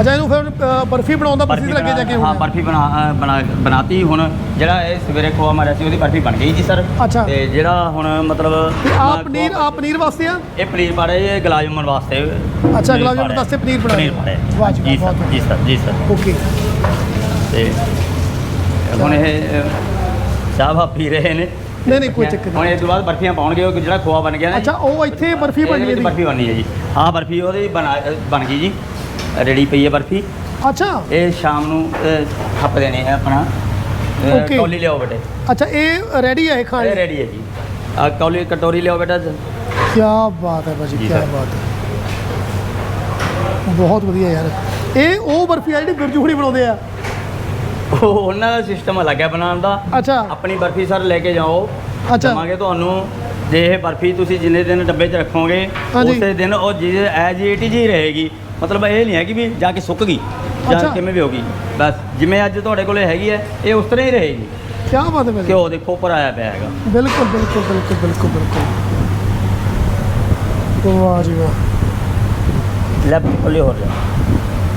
ਅੱਛਾ ਇਹਨੂੰ ਫਿਰ ਅ, ਬਰਫੀ ਬਣਾਉਣ ਦਾ ਪ੍ਰੋਸੈਸ ਲੱਗੇ ਜਾ ਕੇ ਹਾਂ ਹੁਣ ਬਰਫੀ ਬਣਾ ਬਣਾਤੀ ਹੁਣ। ਜਿਹੜਾ ਇਹ ਸਵੇਰੇ ਖੋਆ ਮਾਰਿਆ ਸੀ ਉਹਦੀ ਬਰਫੀ ਬਣ ਗਈ ਜੀ ਸਰ। ਅੱਛਾ। ਤੇ ਜਿਹੜਾ ਹੁਣ ਮਤਲਬ ਆ ਪਨੀਰ ਆ ਪਨੀਰ ਵਾਸਤੇ ਆ? ਇਹ ਪਨੀਰ ਪਾ ਰਹੇ ਇਹ ਗੁਲਾਬ ਜਾਮੁਨ ਵਾਸਤੇ। ਅੱਛਾ, ਗੁਲਾਬ ਜਾਮੁਨ। ਵਾਸਤੇ ਪਨੀਰ ਬਣਾ ਰਹੇ। ਪਨੀਰ ਪਾ ਰਹੇ ਵਾਹ ਜੀ ਜੀ ਸਰ ਬਹੁਤ ਜੀ ਸਰ ਜੀ ਸਰ। ਓਕੇ। ਤੇ ਹੁਣ ਇਹ ਵਾ ਪੀ ਰਹੇ ਨੇ। ਨਹੀਂ ਨਹੀਂ ਕੋਈ ਚੱਕਰ ਹੁਣ ਨਹੀਂ। ਇਸ ਤੋਂ ਬਾਅਦ ਬਰਫੀਆਂ ਪਾਉਣਗੇ ਉਹ ਜਿਹੜਾ ਖੋਆ ਬਣ ਗਿਆ ਨਾ ਜੀ, ਅੱਛਾ ਉਹ ਇੱਥੇ ਬਰਫੀ ਬਣੀ ਇਹਦੇ ਵਿੱਚ ਹੈ ਬਰਫੀ ਬਣਨੀ ਹੈ ਜੀ। ਆਹ ਬਰਫੀ ਉਹਦੀ ਬਣਾ ਅ, ਬਣ ਗਈ ਜੀ। ਰੈਡੀ ਪਈ ਹੈ ਬਰਫੀ। ਅੱਛਾ। ਇਹ ਸ਼ਾਮ ਨੂੰ ਥੱਪ ਦੇਣੇ ਹੈ ਆਪਣਾ। Okay. ਕੌਲੀ ਲਿਆਓ ਬੇਟੇ। ਅੱਛਾ ਇਹ ਰੈਡੀ ਹੈ ਇਹ ਖਾਣ? ਇਹ ਰੈਡੀ ਹੈ ਜੀ। ਆ ਕੌਲੀ ਕਟੋਰੀ ਲਿਆਓ ਬੇਟਾ ਕੀ ਬਾਤ ਹੈ ਭਾਜੀ ਜੀ ਕੀ ਸਰ। ਬਾਤ ਹੈ। ਬਹੁਤ ਵਧੀਆ ਯਾਰ। ਇਹ ਉਹ ਬਰਫੀ ਆ ਜਿਹੜੀ ਬਿਰਜੂ ਹੁਣੀ ਬਣਾਉਂਦੇ ਆ। ਉਹ ਉਹਨਾਂ ਦਾ ਸਿਸਟਮ ਅਲੱਗ ਹੈ ਬਣਾਉਣ ਦਾ। ਅੱਛਾ। ਆਪਣੀ ਬਰਫੀ ਸਰ ਲੈ ਕੇ ਜਾਓ। ਅੱਛਾ। ਦਵਾਂਗੇ ਤੁਹਾਨੂੰ। ਜੇ ਇਹ ਬਰਫੀ ਤੁਸੀਂ ਜਿੰਨੇ ਦਿਨ ਡੱਬੇ 'ਚ ਰੱਖੋਗੇ ਹਾਂਜੀ। ਉਸੇ ਦਿਨ ਉਹ ਜੀ ਐਜ ਇਟ ਹੀ ਰਹੇਗੀ। ਮਤਲਬ ਇਹ ਨਹੀਂ ਹੈ ਕਿ ਵੀ ਜਾ ਕੇ ਸੁੱਕ ਗਈ ਅੱਛਾ। ਜਾਂ ਕਿਵੇਂ ਵੀ ਹੋਗੀ ਬਸ ਜਿਵੇਂ ਅੱਜ ਤੁਹਾਡੇ ਕੋਲੇ ਹੈਗੀ ਹੈ ਇਹ ਉਸ ਤਰ੍ਹਾਂ ਹੀ ਰਹੇਗੀ। ਕੀ ਬਾਤ ਹੈ ਭਾਜੀ ਘਿਓ ਦੇਖੋ ਉੱਪਰ ਆਇਆ ਪਿਆ ਹੈਗਾ। ਬਿਲਕੁਲ ਬਿਲਕੁਲ ਬਿਲਕੁਲ ਬਿਲਕੁਲ ਬਿਲਕੁਲ। ਵਾਹ ਜੀ ਵਾਹ। ਲੈ ਖੋਲੀ ਹੋ ਜਾ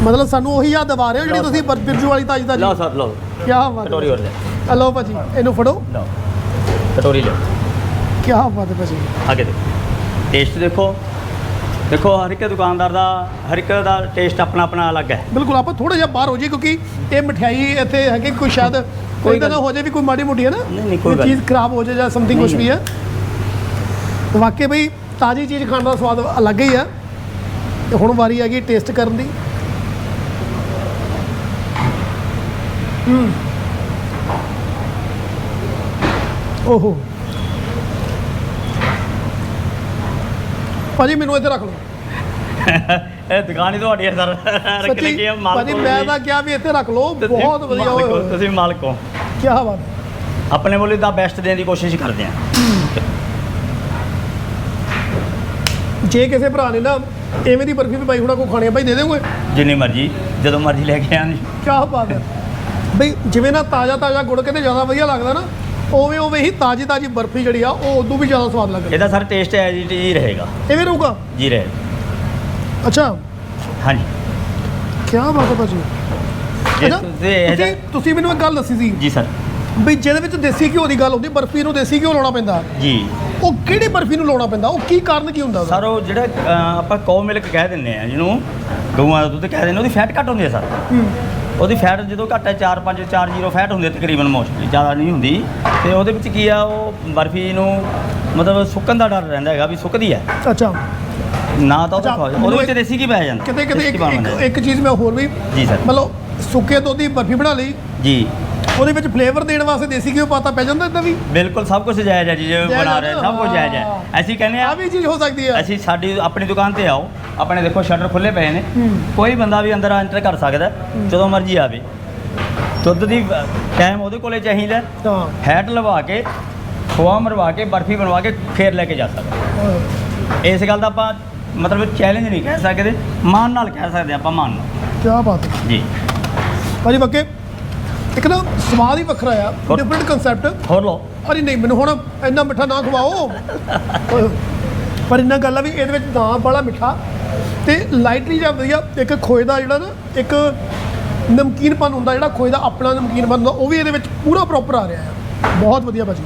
ਮਤਲਬ ਸਾਨੂੰ ਉਹੀ ਯਾਦ ਦਿਵਾ ਰਹੇ ਹੋ ਜਿਹੜੀ ਤੁਸੀਂ ਬਰ- ਬਿਰਜੂ ਵਾਲੀ ਤਾਜ ਦਾ ਲਓ ਜੀ ਸਰ ਲਓ। ਕੀ ਬਾਤ ਕਟੋਰੀ ਹੈ ਹੋ ਜਾ ਆ ਲਓ ਭਾਜੀ ਇਹਨੂੰ ਫੜੋ। ਲਓ। ਕਟੋਰੀ ਲਓ ਕੀ ਬਾਤ ਹੈ ਭਾਜੀ ਅੱਗੇ ਦੇਖੋ। ਟੇਸਟ ਦੇਖੋ। ਦੇਖੋ ਹਰ ਇੱਕ ਦੁਕਾਨਦਾਰ ਦਾ ਹਰ ਇੱਕ ਦਾ ਟੇਸਟ ਆਪਣਾ ਆਪਣਾ ਅਲੱਗ ਹੈ। ਬਿਲਕੁਲ ਆਪਾਂ ਥੋੜਾ ਜਿਹਾ ਬਾਹਰ ਹੋ ਜੀ ਕਿਉਂਕਿ ਇਹ ਮਠਿਆਈ ਇੱਥੇ ਹੈਗੀ ਕੋਈ ਸ਼ਾਇਦ ਕੋਈ ਤਾਂ ਨਾ ਹੋ ਜਾਏ ਵੀ ਕੋਈ ਮਾੜੀ ਮੋਟੀ ਹੈ ਨਾ ਨਹੀਂ, ਨਹੀਂ, ਕੋਈ ਚੀਜ਼ ਖਰਾਬ ਹੋ ਜਾਏ ਜਾਂ ਸਮਥਿੰਗ ਕੁਝ ਵੀ ਹੈ। ਤੇ ਵਾਕਈ ਬਈ ਤਾਜ਼ੀ ਚੀਜ਼ ਖਾਣ ਦਾ ਸਵਾਦ ਅਲੱਗ ਹੀ ਆ ਤੇ ਹੁਣ ਵਾਰੀ ਆ ਗਈ ਟੇਸਟ ਕਰਨ ਦੀ। ਹੂੰ। ਓਹੋ। ਭਾਜੀ ਮੈਨੂੰ ਇੱਥੇ ਰੱਖ ਲਓ। ਇਹ ਦੁਕਾਨ ਹੀ ਤੁਹਾਡੀ ਹੈ ਸਰ। ਰੱਖਣੇ ਸੱਚੀ ਕੀ ਮਾਲਕ ਭਾਜੀ ਮੈਂ। ਤਾਂ ਕਿਹਾ ਵੀ ਇੱਥੇ ਰੱਖ ਲਓ ਬਹੁਤ ਵਧੀਆ ਮਾਲਕ ਹੋ, ਹੋਏ ਤੁਸੀਂ ਮਾਲਕ ਹੋ। ਕੀ ਬਾਤ। ਆਪਣੇ ਵੱਲੋਂ ਦਾ ਬੈਸਟ ਦੇਣ ਦੀ ਕੋਸ਼ਿਸ਼ ਕਰਦੇ ਆ। ਜੇ ਕਿਸੇ ਭਰਾ ਨੇ ਨਾ ਐਵੇਂ ਦੀ ਬਰਫੀ ਵੀ ਬਾਈ ਹੁਣਾਂ ਕੋ ਖਾਣੀ ਆ ਬਾਈ ਦੇ ਦੇਵੋਗੇ? ਜਿੰਨੀ ਮਰਜ਼ੀ ਜਦੋਂ ਮਰਜ਼ੀ ਲੈ ਕੇ ਆਣ ਕੀ ਬਾਤ ਹੈ। ਬਈ ਜਿਵੇਂ ਨਾ ਤਾਜ਼ਾ ਤਾਜ਼ਾ ਗੁੜ ਕਹਿੰਦੇ ਜ਼ਿਆਦਾ ਵਧੀਆ ਲੱਗਦਾ ਨਾ ਉਵੇਂ ਉਵੇਂ ਹੀ ਤਾਜ਼ੀ ਤਾਜ਼ੀ ਬਰਫੀ ਜਿਹੜੀ ਆ ਉਹ ਉਦੋਂ ਵੀ ਜ਼ਿਆਦਾ ਸਵਾਦ ਲੱਗਦੀ। ਇਹਦਾ ਸਰ ਟੇਸਟ ਐਜ ਇਟ ਹੀ ਰਹੇਗਾ। ਐਵੇਂ ਰਹੂਗਾ? ਜੀ ਰਹੇ। ਅੱਛਾ। ਹਾਂਜੀ। ਕੀ ਬਾਤ ਹੈ ਭਾਜੀ। ਜੇ ਅੱਛਾ, ਤੁਸੀਂ ਇਹ ਤੁਸੀਂ ਤੁਸੀਂ ਮੈਨੂੰ ਇੱਕ ਗੱਲ ਦੱਸੀ ਸੀ। ਜੀ ਸਰ। ਬਈ ਜਿਹਦੇ ਵਿੱਚ ਦੇਸੀ ਘਿਓ ਦੀ ਗੱਲ ਹੁੰਦੀ ਬਰਫੀ ਨੂੰ ਦੇਸੀ ਘਿਓ ਲਾਉਣਾ ਪੈਂਦਾ। ਜੀ। ਉਹ ਕਿਹੜੀ ਬਰਫੀ ਨੂੰ ਲਾਉਣਾ ਪੈਂਦਾ? ਉਹ ਕੀ ਕਾਰਨ ਕੀ ਹੁੰਦਾ? ਉਹਦਾ ਸਰ ਉਹ ਜਿਹੜਾ ਅ, ਆਪਾਂ ਕੌ ਮਿਲਕ ਕਹਿ ਦਿੰਦੇ ਆ ਜਿਹਨੂੰ ਗਊਆਂ ਦਾ ਦੁੱਧ ਕਹਿ ਦਿੰਦੇ ਉਹਦੀ ਫੈਟ ਘੱਟ ਹੁੰਦੀ ਹੈ ਸਰ। ਹੂੰ। ਉਹਦੀ ਫੈਟ ਜਦੋਂ ਘੱਟ ਹੈ 4 5 4 ਜ਼ੀਰੋ ਫੈਟ ਹੁੰਦੀ ਹੈ ਤਕਰੀਬਨ ਮੋਸਟਲੀ ਜ਼ਿਆਦਾ ਨਹੀਂ ਹੁੰਦੀ। ਤੇ ਉਹਦੇ ਵਿੱਚ ਕੀ ਆ ਉਹ ਬਰਫੀ ਨੂੰ ਮਤਲਬ ਸੁੱਕਣ ਦਾ ਡਰ ਰਹਿੰਦਾ ਹੈਗਾ ਵੀ ਸੁੱਕਦੀ ਹੈ। ਅੱਛਾ। ਨਾ ਤਾਂ ਖਾਓ। ਉਹਦੇ ਵਿੱਚ ਦੇਸੀ ਕੀ ਪੈ ਜਾਂਦਾ ਕਿਤੇ ਕਿਤੇ ਇੱਕ। ਇੱਕ ਚੀਜ਼ ਮੈਂ ਹੋਰ ਵੀ ਜੀ ਸਰ। ਮਤਲਬ ਸੁੱਕੇ ਦੁੱਧ ਦੀ ਬਰਫੀ ਬਣਾ ਲਈ। ਜੀ। ਉਹਦੇ ਵਿੱਚ ਫਲੇਵਰ ਦੇਣ ਵਾਸਤੇ ਦੇਸੀ ਘਿਓ ਪਾਤਾ ਪੈ ਜਾਂਦਾ ਇਦਾਂ ਵੀ? ਬਿਲਕੁਲ ਸਭ ਕੁਝ ਜਾਇਜ਼ ਹੈ ਜੀ ਜਿਵੇਂ ਜਾਇਜ਼ ਬਣਾ ਹੈ ਰਹੇ ਨਾ? ਸਭ ਕੁਝ ਜਾਇਜ਼ ਹੈ। ਅਸੀਂ ਕਹਿੰਦੇ ਆ ਆ ਵੀ ਚੀਜ਼ ਹੋ ਸਕਦੀ ਹੈ। ਅਸੀਂ ਸਾਡੀ ਆਪਣੀ ਦੁਕਾਨ ਤੇ ਆਓ ਆਪਣੇ ਦੇਖੋ ਸ਼ਟਰ ਖੁੱਲੇ ਪਏ ਨੇ। ਕੋਈ ਬੰਦਾ ਵੀ ਅੰਦਰ ਐਂਟਰ ਕਰ ਸਕਦਾ ਹੈ, ਜਦੋਂ ਮਰਜ਼ੀ ਆਵੇ। ਦੁੱਧ ਦੀ ਟਾਈਮ ਉਹਦੇ ਕੋਲੇ ਚਾਹੀਦਾ ਹਾਂ। ਫੈਟ ਲਵਾ ਕੇ ਖੋਆ ਮਰਵਾ ਕੇ ਬਰਫੀ ਬਣਵਾ ਕੇ ਫੇਰ ਲੈ ਕੇ ਜਾ ਸਕਦਾ ਇਸ ਗੱਲ ਦਾ ਆਪਾਂ ਮਤਲਬ ਚੈਲੰਜ ਨਹੀਂ ਕਹਿ ਸਕਦੇ ਮਾਨ ਨਾਲ ਕਹਿ ਸਕਦੇ ਆਪਾਂ ਮਾਨ ਨਾਲ। ਕੀ ਬਾਤ ਹੈ। ਜੀ। ਭਾਜੀ ਬੱਕੇ ਇੱਕ ਨਾ ਸਵਾਦ ਹੀ ਵੱਖਰਾ ਆ ਡਿਫਰੈਂਟ ਕਨਸੈਪਟ ਹੋਰ ਲਓ। ਅਰੇ ਨਹੀਂ ਮੈਨੂੰ ਹੁਣ ਇੰਨਾ ਮਿੱਠਾ ਨਾ ਖਵਾਓ। ਪਰ ਇੰਨਾ ਗੱਲ ਆ ਵੀ ਇਹਦੇ ਵਿੱਚ ਨਾ ਬੜਾ ਮਿੱਠਾ। ਤੇ ਲਾਈਟਲੀ ਜਿਹਾ ਵਧੀਆ ਇੱਕ ਖੋਏ ਦਾ ਜਿਹੜਾ ਨਾ ਇੱਕ ਨਮਕੀਨਪਨ ਹੁੰਦਾ ਜਿਹੜਾ ਖੋਏ ਦਾ ਆਪਣਾ ਨਮਕੀਨਪਨ ਹੁੰਦਾ ਉਹ ਵੀ ਇਹਦੇ ਵਿੱਚ ਪੂਰਾ ਪ੍ਰੋਪਰ ਆ ਰਿਹਾ ਹੈ ਬਹੁਤ ਵਧੀਆ ਭਾਜੀ।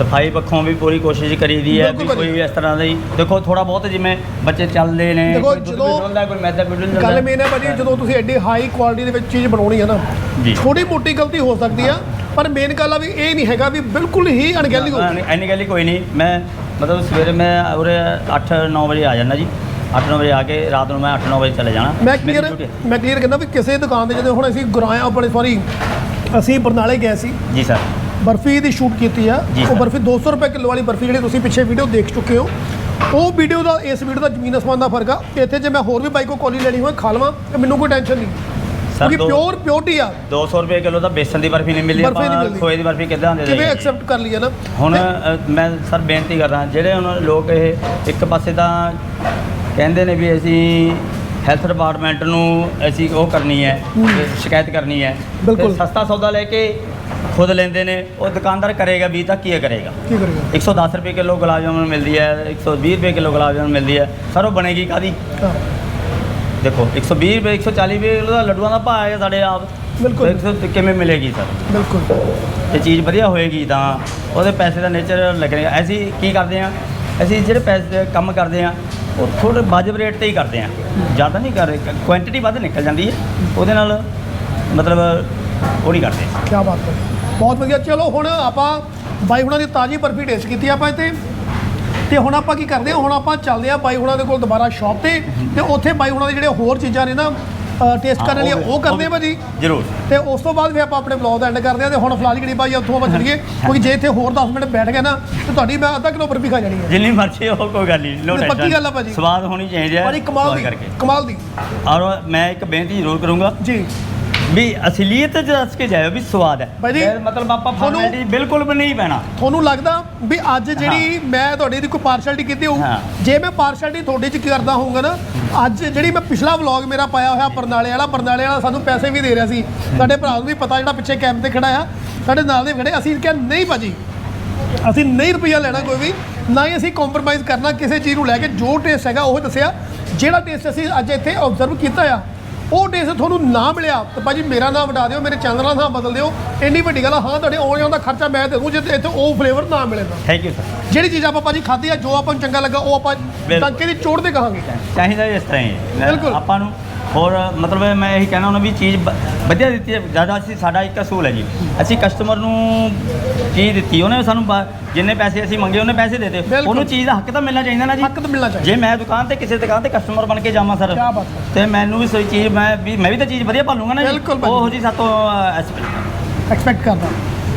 ਸਫ਼ਾਈ ਪੱਖੋਂ ਵੀ ਪੂਰੀ ਕੋਸ਼ਿਸ਼ ਕਰੀਦੀ ਹੈ ਵੀ। ਕੋਈ ਇਸ ਤਰ੍ਹਾਂ ਦੀ ਦੇਖੋ ਥੋੜਾ ਬਹੁਤ ਜਿਵੇਂ ਬੱਚੇ ਚੱਲਦੇ ਨੇ ਦੇਖੋ, ਕੋਈ ਦੁੱਧ ਜਦੋਂ- ਡੋਲਦਾ ਕੋਈ ਮੈਦਾ ਡੋਲਦਾ ਗੱਲ ਮੇਨ ਹੈ ਭਾਜੀ ਜਦੋਂ ਤੁਸੀਂ ਐਡੀ ਹਾਈ ਕੁਆਲਿਟੀ ਦੇ ਵਿੱਚ ਚੀਜ਼ ਬਣਾਉਣੀ ਹੈ ਨਾ ਜੀ। ਛੋਟੀ ਮੋਟੀ ਗਲਤੀ ਹੋ ਸਕਦੀ ਆ ਪਰ ਮੇਨ ਗੱਲ ਆ ਵੀ ਇਹ ਨਹੀਂ ਹੈਗਾ ਵੀ ਬਿਲਕੁਲ ਹੀ ਅਣਗਹਿਲੀ ਹੋ ਐਨੀ ਗੱਲ ਹੀ ਕੋਈ ਨਹੀਂ ਮੈਂ ਮਤਲਬ ਸਵੇਰੇ ਮੈਂ ਉਰੇ 8-9 ਵਜੇ ਆ ਜਾਂਦਾ ਜੀ 8-9 ਵਜੇ ਆ ਕੇ ਰਾਤ ਨੂੰ ਮੈਂ 8-9 ਵਜੇ ਚਲੇ ਜਾਣਾ ਮੈਂ ਮੇਰੀ ਕਲੀਅਰ duty। ਮੈਂ ਕਲੀਅਰ ਕਹਿੰਦਾ ਵੀ ਕਿਸੇ ਦੁਕਾਨ ਤੇ ਜਦੋਂ ਹੁਣ ਅਸੀਂ ਗੁਰਾਇਆ ਆਪਣੇ ਸੌਰੀ ਅਸੀਂ ਬਰਨਾਲੇ ਗਏ ਸੀ ਜੀ ਸਰ ਬਰਫੀ ਦੀ ਸ਼ੂਟ ਕੀਤੀ ਆ ਜੀ ਉਹ ਸਰ। ਬਰਫੀ 200 ਰੁਪਏ ਕਿਲੋ ਵਾਲੀ ਬਰਫੀ ਜਿਹੜੀ ਤੁਸੀਂ ਪਿੱਛੇ ਵੀਡੀਓ ਦੇਖ ਚੁੱਕੇ ਹੋ ਉਹ ਵੀਡੀਓ ਦਾ ਇਸ ਵੀਡੀਓ ਦਾ ਜ਼ਮੀਨ ਅਸਮਾਨ ਦਾ ਫ਼ਰਕ ਆ ਇੱਥੇ ਜੇ ਮੈਂ ਹੋਰ ਵੀ ਬਾਈਕੋ ਕੋਲੀ ਲੈਣੀ ਹੋਏ ਖਾ ਲਵਾਂ ਤੇ ਮੈਨੂੰ ਕੋਈ ਟੈਨਸ਼ਨ ਨਹੀਂ ਸਰ ਕਿਉਂਕਿ ਦੋ- ਪਿਓਰ ਪਿਓਰਟੀ ਆ 200 ਰੁਪਏ ਕਿਲੋ ਤਾਂ ਬੇਸਨ ਦੀ ਬਰਫੀ ਨਹੀਂ ਮਿਲਦੀ ਬਰਫੀ ਨਹੀਂ ਆਪਾਂ ਮਿਲਦੀ। ਖੋਏ ਦੀ ਬਰਫੀ ਕਿੱਦਾਂ ਦੇ ਕਿਵੇਂ? ਐਕਸੈਪਟ ਕਰ ਲਈਏ ਨਾ ਹੁਣ ਅ, ਮੈਂ ਸਰ ਬੇਨਤੀ ਕਰਦਾ ਜਿਹੜੇ ਹੁਣ ਲੋਕ ਇਹ ਇੱਕ ਪਾਸੇ ਤਾਂ ਕਹਿੰਦੇ ਨੇ ਵੀ ਅਸੀਂ ਹੈਲਥ ਡਿਪਾਰਟਮੈਂਟ ਨੂੰ ਅਸੀਂ ਉਹ ਕਰਨੀ ਹੈ ਸ਼ਿਕਾਇਤ ਕਰਨੀ ਹੈ ਬਿਲਕੁਲ। ਤੇ ਸਸਤਾ ਸੌਦਾ ਲੈ ਕੇ ਖੁਦ ਲੈਂਦੇ ਨੇ ਉਹ ਦੁਕਾਨਦਾਰ ਕਰੇਗਾ ਵੀ ਤਾਂ ਕੀ ਕਰੇਗਾ। ਕੀ ਕਰੇਗਾ? 110 ਰੁਪਏ ਕਿਲੋ ਗੁਲਾਬ ਜਾਮੁਨ ਮਿਲਦੀ ਹੈ 120 ਰੁਪਏ ਕਿਲੋ ਗੁਲਾਬ ਜਾਮੁਨ ਮਿਲਦੀ ਹੈ। ਸਰ ਉਹ ਬਣੇਗੀ ਕਾਦੀ ਦੇਖੋ 120 ਰੁਪਏ 140 ਰੁਪਏ ਕਿਲੋ ਦਾ ਲੱਡੂਆਂ ਦਾ ਭਾਅ ਹੈ ਸਾਡੇ ਆਪ। ਬਿਲਕੁਲ। ਤੇ 100 ਕਿਵੇਂ ਮਿਲੇਗੀ ਸਰ? ਬਿਲਕੁਲ। ਜੇ ਚੀਜ਼ ਵਧੀਆ ਹੋਏਗੀ ਤਾਂ ਉਹਦੇ ਪੈਸੇ ਦਾ ਨੇਚਰ ਲੱਗੇਗਾ ਅਸੀਂ ਕੀ ਕਰਦੇ ਆ ਅਸੀਂ ਜਿਹੜੇ ਪੈਸੇ ਕੰਮ ਕਰਦੇ ਆ ਉਹ ਥੋੜੇ ਵਾਜਬ ਰੇਟ ਤੇ ਹੀ ਕਰਦੇ ਆ ਜ਼ਿਆਦਾ ਨਹੀਂ ਕਰ ਰਹੇ ਕੁਆਂਟੀਟੀ ਵੱਧ ਨਿਕਲ ਜਾਂਦੀ ਹੈ। ਉਹਦੇ ਨਾਲ ਮਤਲਬ ਉਹ ਨਹੀਂ ਕਰਦੇ। ਕੀ ਬਾਤ ਹੈ। ਬਹੁਤ ਵਧੀਆ। ਚਲੋ ਹੁਣ ਆਪਾਂ ਬਾਈ ਹੁਣਾਂ ਦੀ ਤਾਜ਼ੀ ਬਰਫੀ ਟੇਸਟ ਕੀਤੀ ਆਪਾਂ ਇੱਥੇ। ਤੇ ਹੁਣ ਆਪਾਂ ਕੀ ਕਰਦੇ ਹਾਂ ਹੁਣ ਆਪਾਂ ਚੱਲਦੇ ਆ ਬਾਈ ਹੁਣਾਂ ਦੇ ਕੋਲ ਦੁਬਾਰਾ ਸ਼ਾਪ ਤੇ। ਤੇ ਉੱਥੇ ਬਾਈ ਹੁਣਾਂ ਦੇ ਜਿਹੜੇ ਹੋਰ ਚੀਜ਼ਾਂ ਨੇ ਨਾ ਟੇਸਟ ਕਰਨ ਲਈ ਉਹ ਕਰਦੇ ਆ ਭਾਜੀ? ਜ਼ਰੂਰ। ਤੇ ਉਸ ਤੋਂ ਬਾਅਦ ਫਿਰ ਆਪਾਂ ਆਪਣੇ ਬਲੌਗ ਦਾ ਐਂਡ ਕਰਦੇ ਆ ਤੇ ਹੁਣ ਫਿਲਹਾਲ ਜਿਹੜੀ ਭਾਈ ਉੱਥੋਂ ਆਪਾਂ ਚੱਲੀਏ। ਕਿਉਂਕਿ ਜੇ ਇੱਥੇ ਹੋਰ 10 ਮਿੰਟ ਬੈਠ ਗਏ ਨਾ ਤੇ ਤੁਹਾਡੀ ਮੈਂ ਅੱਧਾ ਕਿਲੋ ਬਰਫੀ ਖਾ ਜਾਣੀ ਹੈ। ਜਿੰਨੀ ਮਰਜ਼ੀ ਉਹ ਕੋਈ ਗੱਲ ਨਹੀਂ। ਨੋ ਨਹੀਂ, ਪੱਕੀ ਟੈਨਸ਼ਨ ਗੱਲ ਆ ਭਾਜੀ। ਸਵਾਦ ਹੋਣੀ ਚਾਹੀਦੀ ਹੈ ਭਾਜੀ ਕਮਾਲ ਦੀ ਕਮਾਲ ਦੀ। ਔਰ ਮੈਂ ਇੱਕ ਬੇਨਤੀ ਜ਼ਰੂਰ ਕਰੂੰਗਾ। ਜੀ। ਵੀ ਅਸਲੀਅਤ ਚ ਦੱਸ ਕੇ ਜਾਇਓ ਵੀ ਸਵਾਦ ਹੈ। ਫਿਰ ਮਤਲਬ ਆਪਾਂ ਤੁਹਾਨੂੰ- ਫਾਰਮੈਲਿਟੀ ਬਿਲਕੁਲ ਵੀ ਨਹੀਂ ਪੈਣਾ। ਤੁਹਾਨੂੰ ਲੱਗਦਾ ਵੀ ਅੱਜ ਜਿਹੜੀ ਮੈਂ ਤੁਹਾਡੀ ਦੀ ਕੋਈ ਪਾਰਸ਼ੈਲਿਟੀ ਕੀਤੀ ਹੋਊ? ਹਾਂ। ਜੇ ਮੈਂ ਪਾਰਸ਼ੈਲਿਟੀ ਤੁਹਾਡੇ ਚ ਕਰਦਾ ਹੋਊਗਾ ਨਾ ਅੱਜ ਜਿਹੜੀ ਮੈਂ ਪਿਛਲਾ ਵਲੌਗ ਮੇਰਾ ਪਾਇਆ ਹੋਇਆ ਬਰਨਾਲੇ ਵਾਲਾ ਬਰਨਾਲੇ ਵਾਲਾ ਸਾਨੂੰ ਪੈਸੇ ਵੀ ਦੇ ਰਿਹਾ ਸੀ। ਸਾਡੇ ਭਰਾ ਨੂੰ ਵੀ ਪਤਾ ਜਿਹੜਾ ਪਿੱਛੇ ਕੈਂਪ ਤੇ ਖੜਾ ਆ ਸਾਡੇ ਨਾਲ ਦੇ ਖੜੇ ਅਸੀਂ ਕਿਹਾ ਨਹੀਂ ਭਾਜੀ ਅਸੀਂ ਨਹੀਂ ਰੁਪਈਆ ਲੈਣਾ ਕੋਈ ਵੀ ਨਾ ਹੀ ਅਸੀਂ ਕੰਪਰੋਮਾਈਜ਼ ਕਰਨਾ ਕਿਸੇ ਚੀਜ਼ ਨੂੰ ਲੈ ਕੇ ਜੋ ਟੇਸਟ ਹੈਗਾ ਉਹ ਦੱਸਿਆ। ਜਿਹੜਾ ਟੇਸਟ ਅਸੀਂ ਅੱਜ ਇੱਥੇ ਆਬਜ਼ਰਵ ਕੀਤਾ ਆ ਉਹ ਟੇਸਟ ਤੁਹਾਨੂੰ ਨਾ ਮਿਲਿਆ। ਤਾਂ ਭਾਜੀ ਮੇਰਾ ਨਾਮ ਵਟਾ ਦਿਓ ਮੇਰੇ ਚੈਨਲ ਦਾ ਨਾਮ ਬਦਲ ਦਿਓ। ਇੰਨੀ ਵੱਡੀ ਗੱਲ ਆ ਹਾਂ ਤੁਹਾਡੇ ਆਉਣ ਜਾਣ ਦਾ ਖਰਚਾ ਮੈਂ ਦੇ ਦੂੰ ਜੇ ਇੱਥੇ ਉਹ ਫਲੇਵਰ ਨਾ ਮਿਲੇ ਤਾਂ। ਥੈਂਕ ਯੂ ਸਰ ਜਿਹੜੀ ਚੀਜ਼ ਆਪਾਂ ਭਾਜੀ ਖਾਧੀ ਆ ਜੋ ਆਪਾਂ ਨੂੰ ਚੰਗਾ ਲੱਗਾ ਉਹ ਆਪਾਂ ਬਿਲਕੁਲ। ਟੰਕੇ ਦੀ ਚੋੜ ਤੇ ਕਹਾਂਗੇ। ਚਾਹੀਦਾ ਇਸ ਤਰ੍ਹਾਂ ਹੀ। ਬਿਲਕੁਲ। ਆਪਾਂ ਨੂੰ ਹੋਰ ਮਤਲਬ ਮੈਂ ਇਹੀ ਕਹਿਣਾ ਉਹਨਾਂ ਵੀ ਚੀਜ਼ ਬ- ਵਧੀਆ ਦਿੱਤੀ ਹੈ। ਜ਼ਿਆਦਾ ਅਸੀਂ ਸਾਡਾ ਇੱਕ ਅਸੂਲ ਹੈ ਜੀ। ਅਸੀਂ ਕਸਟਮਰ ਨੂੰ ਚੀਜ਼ ਦਿੱਤੀ ਉਹਨੇ ਸਾਨੂੰ ਬਾ- ਜਿੰਨੇ ਪੈਸੇ ਅਸੀਂ ਮੰਗੇ ਉਹਨੇ ਪੈਸੇ ਦੇਤੇ। ਬਿਲਕੁਲ। ਉਹਨੂੰ ਚੀਜ਼ ਦਾ ਹੱਕ ਤਾਂ ਮਿਲਣਾ ਚਾਹੀਦਾ ਨਾ ਜੀ। ਹੱਕ ਤਾਂ ਮਿਲਣਾ ਚਾਹੀਦਾ। ਜੇ ਮੈਂ ਦੁਕਾਨ ਤੇ ਕਿਸੇ ਦੁਕਾਨ ਤੇ ਕਸਟਮਰ ਬਣ ਕੇ ਜਾਵਾਂ ਸਰ ਕਿਆ ਬਾਤ ਹੈ। ਤੇ ਮੈਨੂੰ ਵੀ ਸਹੀ ਚੀਜ਼ ਮੈਂ ਵੀ ਮੈਂ ਵੀ ਤਾਂ ਚੀਜ਼ ਵਧੀਆ ਭਾਲੂੰਗਾ ਨਾ ਜੀ। ਬਿਲਕੁਲ ਭਾਜੀ। ਉਹ ਜੀ ਸਾਤੋਂ ਐਕਸਪੈਕਟ ਐਕਸਪੈਕਟ ਕਰਦਾ।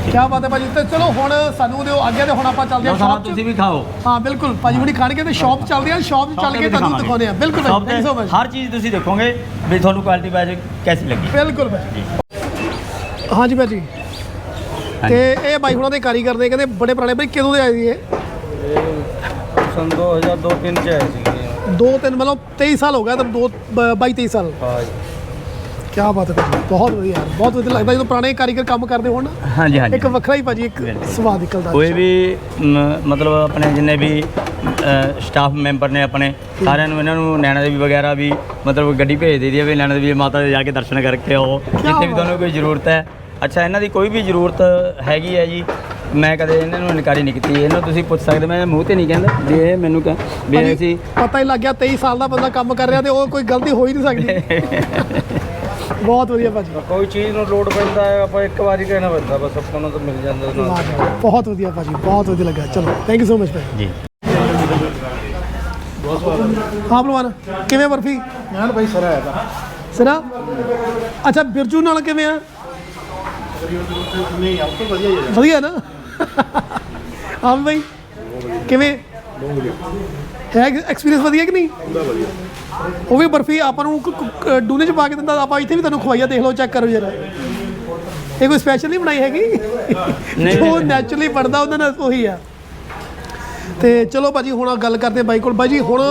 ਕੀ ਬਾਤ ਹੈ ਭਾਜੀ। ਤੇ ਚਲੋ ਹੁਣ ਸਾਨੂੰ ਦਿਓ ਅੱਗੇ ਤੇ ਹੁਣ ਆਪਾਂ ਚੱਲਦੇ ਹਾਂ ਸ਼ਾਪ ਤੁਸੀਂ ਵੀ ਖਾਓ। ਹਾਂ ਬਿਲਕੁਲ। ਭਾਜੀ ਹੁਣੀ ਖਾਣਗੇ ਤੇ ਸ਼ਾਪ ਚੱਲਦੇ ਆ ਸ਼ਾਪ ਚੱਲ ਕੇ ਤੁਹਾਨੂੰ ਦਿਖਾਉਂਦੇ ਆ ਬਿਲਕੁਲ Shop ਥੈਂਕ ਤੇ ਸੋ ਮਚ ਹਰ ਚੀਜ਼ ਤੁਸੀਂ ਦੇਖੋਗੇ ਵੀ ਤੁਹਾਨੂੰ ਕੁਆਲਿਟੀ ਵਾਈਜ਼ ਕੈਸੀ ਲੱਗੀ। ਬਿਲਕੁਲ ਭਾਜੀ। ਜੀ। ਹਾਂਜੀ ਭਾਜੀ। ਤੇ ਇਹ ਬਾਈ ਹੁਣਾਂ ਦੇ ਕਾਰੀਗਰ ਨੇ ਕਹਿੰਦੇ ਬੜੇ ਪੁਰਾਣੇ। ਭਾਈ ਕਦੋਂ ਦੇ ਆਏ ਜੀ ਇਹ? ਸਨ 2002 ਤਿੰਨ ਚ ਆਏ ਸੀਗੇ। ਦੋ ਤਿੰਨ ਮਤਲਬ 23 ਸਾਲ ਹੋ ਗਿਆ ਤਾਂ ਦੋ 22 23 ਸਾਲ। ਹਾਂ ਜੀ। ਕੀ ਬਾਤ ਹੈ ਭਾਜੀ ਬਹੁਤ ਵਧੀਆ ਯਾਰ ਬਹੁਤ ਵਧੀਆ ਲੱਗਦਾ ਜਦੋਂ ਪੁਰਾਣੇ ਕਾਰੀਗਰ ਕੰਮ ਕਰਦੇ ਹੋਣ ਨਾ ਹਾਂਜੀ ਹਾਂਜੀ। ਇੱਕ ਵੱਖਰਾ ਹੀ ਭਾਜੀ ਇੱਕ। ਸਵਾਦ ਨਿਕਲਦਾ ਕੋਈ ਵੀ ਮ, ਮਤਲਬ ਆਪਣੇ ਜਿੰਨੇ ਵੀ ਸਟਾਫ ਮੈਂਬਰ ਨੇ ਆਪਣੇ ਸਾਰਿਆਂ ਨੂੰ ਇਹਨਾਂ ਨੂੰ ਨੈਣਾ ਦੇਵੀ ਵਗੈਰਾ ਵੀ ਮਤਲਬ ਗੱਡੀ ਭੇਜ ਦੇ ਦੀ ਹੈ ਵੀ ਨੈਣਾ ਦੇਵੀ ਮਾਤਾ ਦੇ ਜਾ ਕੇ ਦਰਸ਼ਨ ਕਰਕੇ ਆਓ ਜਿੱਥੇ ਵੀ ਤੁਹਾਨੂੰ ਕੋਈ ਜ਼ਰੂਰਤ ਹੈ। ਅੱਛਾ ਇਹਨਾਂ ਦੀ ਕੋਈ ਵੀ ਜ਼ਰੂਰਤ ਹੈਗੀ ਹੈ ਜੀ ਮੈਂ ਕਦੇ ਇਹਨਾਂ ਨੂੰ ਇਨਕਾਰੀ ਨਹੀਂ ਕੀਤੀ। ਇਹਨੂੰ ਤੁਸੀਂ ਪੁੱਛ ਸਕਦੇ ਮੈਂ ਮੂੰਹ ਤੇ ਨਹੀਂ ਕਹਿੰਦਾ ਵੀ ਇਹ ਮੈਨੂੰ ਕਹ ਵੀ ਭਾਜੀ, ਅਸੀਂ ਪਤਾ ਹੀ ਲੱਗ ਗਿਆ 23 ਸਾਲ ਦਾ ਬੰਦਾ ਕੰਮ ਕਰ ਰਿਹਾ ਤੇ ਉਹ ਕੋਈ ਗਲਤੀ ਹੋ ਹੀ ਨਹੀਂ ਸਕਦੀ। [laughs] ਬਹੁਤ ਵਧੀਆ ਭਾਜੀ ਕੋਈ ਚੀਜ਼ ਨੂੰ ਲੋਡ ਪੈਂਦਾ ਹੈ ਆਪਾਂ ਇੱਕ ਵਾਰੀ ਕਹਿਣਾ ਪੈਂਦਾ ਬਸ ਆਪਾਂ ਨੂੰ ਤਾਂ ਮਿਲ ਜਾਂਦਾ ਨਾਲ ਲਾਜਵਾਬ। ਬਹੁਤ ਵਧੀਆ ਭਾਜੀ ਬਹੁਤ ਵਧੀਆ ਲੱਗਾ ਚਲੋ ਥੈਂਕ ਯੂ ਸੋ ਮਚ ਭਾਜੀ ਜੀ ਹਾਂ ਭਲਵਾਨ ਕਿਵੇਂ ਬਰਫੀ ਮੈਂ ਭਾਈ ਸਰ ਆਇਆ ਤਾਂ ਸਿਰਾ ਅੱਛਾ ਬਿਰਜੂ ਨਾਲ ਕਿਵੇਂ ਆ ਨਹੀਂ ਆਪ ਤੋਂ ਵਧੀਆ ਹੀ ਵਧੀਆ ਨਾ ਹਾਂ ਵੀ ਬਾਈ ਕਿਵੇਂ ਹੈ ਐਕਸਪੀਰੀਅੰਸ ਵਧੀਆ ਕਿ ਨਹੀਂ ਉਹ ਵੀ ਬਰਫੀ ਆਪਾਂ ਨੂੰ ਕ- ਕ- ਡੂਨੇ ਚ ਪਾ ਕੇ ਦਿੰਦਾ ਆਪਾਂ ਇੱਥੇ ਵੀ ਤੁਹਾਨੂੰ ਖਵਾਈਆ ਦੇਖ ਲਓ ਚੈੱਕ ਕਰੋ ਜਰਾ। ਇਹ ਕੋਈ ਸਪੈਸ਼ਲ ਨਹੀਂ ਬਣਾਈ ਹੈਗੀ? ਨਹੀਂ, ਜੋ। ਨੈਚੁਰਲੀ ਬਣਦਾ ਉਹਨਾਂ ਨਾਲ ਉਹੀ ਆ। ਤੇ ਚਲੋ ਭਾਜੀ ਹੁਣ ਗੱਲ ਕਰਦੇ ਹਾਂ ਬਾਈ ਕੋਲ। ਬਾਈ ਜੀ ਹੁਣ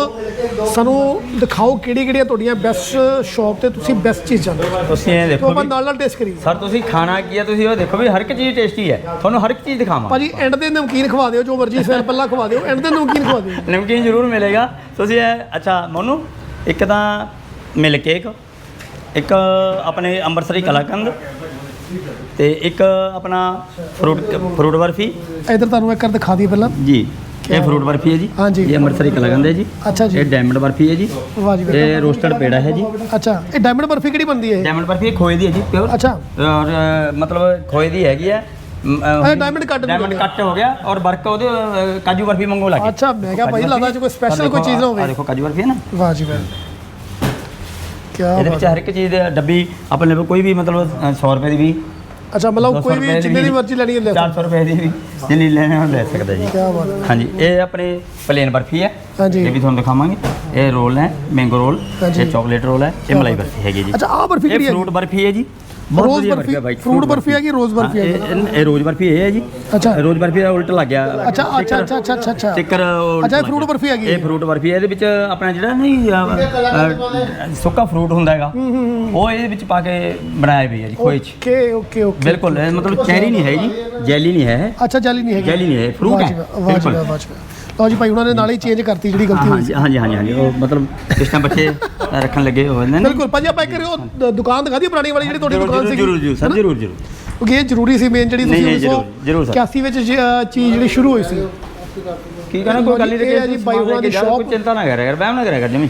ਸਾਨੂੰ ਦਿਖਾਓ ਕਿਹੜੀ ਕਿਹੜੀਆਂ ਤੁਹਾਡੀਆਂ ਬੈਸਟ ਸ਼ਾਪ ਤੇ ਤੁਸੀਂ ਬੈਸਟ ਚੀਜ਼ਾਂ। ਨੇ ਤੁਸੀਂ ਇਹ ਤੋਂ ਦੇਖੋ ਆਪਾਂ ਵੀ ਨਾਲ ਨਾਲ ਟੇਸਟ ਕਰੀਏ। ਸਰ ਤੁਸੀਂ ਖਾਣਾ ਕੀ ਹੈ ਤੁਸੀਂ ਉਹ ਦੇਖੋ ਵੀ ਹਰ ਇੱਕ ਚੀਜ਼ ਟੇਸਟੀ ਹੈ। ਤੁਹਾਨੂੰ ਹਰ ਇੱਕ ਚੀਜ਼ ਦਿਖਾਵਾਂ ਭਾਜੀ ਐਂਡ ਤੇ ਨਮਕੀਨ ਖਵਾ ਦਿਓ ਜੋ ਮਰਜ਼ੀ ਸਵੇਰ ਪਹਿਲਾਂ ਖਵਾ ਦਿਓ ਐਂਡ ਤੇ ਨਮਕੀਨ ਖਵਾ ਦਿਓ। ਨਮਕੀਨ ਜ਼ਰੂਰ ਮਿਲੇਗਾ। ਤੁਸੀਂ ਇਹ ਅੱਛਾ ਮੋਨੂ? ਇੱਕ ਤਾਂ ਮਿਲ ਕੇਕ ਇੱਕ ਆਪਣੇ ਅੰਮ੍ਰਿਤਸਰੀ ਕਲਾਕੰਦ ਤੇ ਇੱਕ ਆਪਣਾ ਫਰੂਟ ਫਰੂਟ ਬਰਫੀ। ਇਧਰ ਤੁਹਾਨੂੰ ਇੱਕ ਵਾਰ ਦਿਖਾ ਦਈਏ ਪਹਿਲਾਂ। ਜੀ ਇਹ ਫਰੂਟ ਬਰਫੀ ਹੈ ਜੀ। ਹਾਂਜੀ। ਇਹ ਅੰਮ੍ਰਿਤਸਰੀ ਕਲਾਕੰਦ ਹੈ ਜੀ। ਅੱਛਾ ਜੀ। ਇਹ ਡਾਇਮੰਡ ਬਰਫੀ ਹੈ ਜੀ। ਵਾਹ ਜੀ। ਇਹ ਰੋਸਟਡ ਪੇੜਾ ਹੈ ਜੀ। ਅੱਛਾ ਇਹ ਡਾਇਮੰਡ ਬਰਫੀ ਕਿਹੜੀ ਬਣਦੀ ਹੈ? ਡਾਇਮੰਡ ਬਰਫੀ ਖੋਏ ਦੀ ਹੈ ਜੀ ਪਿਓਰ। ਅੱਛਾ। ਔਰ ਮਤਲਬ ਖੋਏ ਦੀ ਹੈਗੀ ਹੈ। ਇਹ diamond cut ਵੀ ਡਾਇਮੰਡ। ਕੱਟ ਹੋ ਗਿਆ ਔਰ ਬਰਕ ਉਹਦੇ ਅ, ਕਾਜੂ ਬਰਫੀ ਮੰਗੋ ਲੱਗੀ ਅੱਛਾ, ਮੈਂ ਕਿਹਾ ਭਾਈ ਲੱਗਦਾ ਅੱਜ ਕੋਈ special ਕੋਈ ਚੀਜ਼ ਹੋਵੇ। ਆ ਦੇਖੋ ਕਾਜੂ ਬਰਫੀ ਹੈ ਨਾ। ਵਾਹ ਜੀ ਵਾਹ। ਕੀ ਇਹਦੇ ਵਿੱਚ ਹਰ ਇੱਕ ਚੀਜ਼ ਦੇ ਡੱਬੀ ਆਪਣੇ ਕੋਲ ਕੋਈ ਵੀ ਮਤਲਬ ਅ, 100 ਰੁਪਏ ਦੀ ਵੀ ਅੱਛਾ ਮਤਲਬ 200 ਕੋਈ ਵੀ ਦੀ ਜਿੰਨੇ ਦੀ ਮਰਜ਼ੀ ਲੈਣੀ ਹੈ ਲੈ 400 ਰੁਪਏ ਦੀ ਵੀ ਜਿੰਨੀ ਲੈਣੀ ਉਹ ਲੈ ਸਕਦਾ ਜੀ। ਕੀ ਬਾਤ ਹੈ। ਹਾਂਜੀ ਇਹ ਆਪਣੇ ਪਲੇਨ ਬਰਫੀ ਹੈ। ਹਾਂਜੀ। ਇਹ ਵੀ ਤੁਹਾਨੂੰ ਦਿਖਾਵਾਂਗੇ। ਇਹ ਰੋਲ ਹੈ ਮੈਂਗੋ ਰੋਲ ਹਾਂਜੀ। ਇਹ ਚਾਕਲੇਟ ਰੋਲ ਹੈ ਇਹ ਮਲਾਈ ਬਰਫੀ ਹੈਗੀ ਜੀ। ਅੱਛਾ ਆਹ ਬਰਫੀ ਇਹ ਕਿਹੜੀ ਹੈ ਫਰੂਟ ਬਰਫੀ ਹੈ ਜੀ। ਰੋਜ਼ ਬਰਫੀ, ਹੈ ਫਰੂਟ ਬਰਫੀ। ਹੈ ਕਿ ਰੋਜ਼ ਬਰਫੀ ਹੈ? ਹਾਂ, ਇਹ ਰੋਜ਼ ਬਰਫੀ ਇਹ ਹੈ ਜੀ। ਅੱਛਾ। ਰੋਜ਼ ਬਰਫੀ ਦਾ ਉਲਟ ਲੱਗ ਗਿਆ। ਅੱਛਾ ਅੱਛਾ ਅੱਛਾ ਅੱਛਾ ਅੱਛਾ ਅੱਛਾ। ਸਟicker ਅੱਛਾ, ਇਹ ਗਿਆ। ਬਰਫੀ ਹੈਗੀ। ਹੈ। ਇਹ ਫਰੂਟ ਬਰਫੀ ਹੈ ਇਹਦੇ ਵਿੱਚ ਆਪਣਾ ਜਿਹੜਾ ਨਹੀਂ ਸੁੱਕਾ ਫਰੂਟ ਹੁੰਦਾ ਹੈਗਾ। ਉਹ ਇਹਦੇ ਵਿੱਚ ਪਾ ਕੇ ਬਣਾਇਆ ਵੀ ਹੈ ਜੀ ਖੋਏ ਚ। Okay okay okay. ਬਿਲਕੁਲ ਮਤਲਬ ਚੈਰੀ ਨਹੀਂ ਹੈ ਜੀ ਜੈਲੀ ਨਹੀਂ ਹੈ ਅੱਛਾ ਜੈਲੀ ਨਹੀਂ ਹੈਗੀ। ਜੈਲੀ ਨਹੀਂ ਹੈ ਫਰੂਟ ਹੈ। ਵਾਹ, ਵਾਹ ਵਾਹ, ਵਾਹ ਜੀ ਵਾਹ। ਲਓ ਜੀ ਭਾਈ ਉਹਨਾਂ ਨੇ ਨਾਲ ਹੀ ਚੇਂਜ ਕਰਤੀ ਜਿਹੜੀ ਗਲਤੀ ਹੋਈ ਸੀ ਹਾਂਜੀ ਹਾਂਜੀ ਹਾਂਜੀ ਹਾਂਜੀ। ਉਹ ਮਤਲਬ ਇਸ ਟਾਈਮ ਬੱਚੇ ਰੱਖਣ ਲੱਗੇ ਹੋਏ ਨੇ ਬਿਲਕੁਲ ਭਾਜੀ ਆਪਾਂ ਇੱਕ ਉਹ ਦੁਕਾਨ ਦਿਖਾ ਦਈਏ ਪੁਰਾਣੀ ਵਾਲੀ ਜਿਹੜੀ ਤੁਹਾਡੀ ਦੁਕਾਨ ਸੀ ਜਰੂਰ ਜਰੂਰ ਸਰ ਜਰੂਰ ਜਰੂਰ। ਕਿਉਂਕਿ ਇਹ ਜ਼ਰੂਰੀ ਸੀ ਮੇਨ ਜਿਹੜੀ ਤੁਸੀਂ ਨਹੀਂ, ਜ਼ਰੂਰ, ਜ਼ਰੂਰ ਸਰ। 81 ਵਿੱਚ ਚੀਜ਼ ਜਿਹੜੀ ਸ਼ੁਰੂ ਹੋਈ ਸੀ। ਕੀ ਕਹਿਣਾ ਕੋਈ ਗੱਲ ਨਹੀਂ ਜੀ ਬਾਈ ਹੋਰਾਂ ਦੀ ਕੋਈ shop। ਚਿੰਤਾ ਨਾ ਕਰਿਆ ਕਰ ਵਹਿਮ ਨਾ ਕਰਿਆ ਕਰ ਜਮੀ।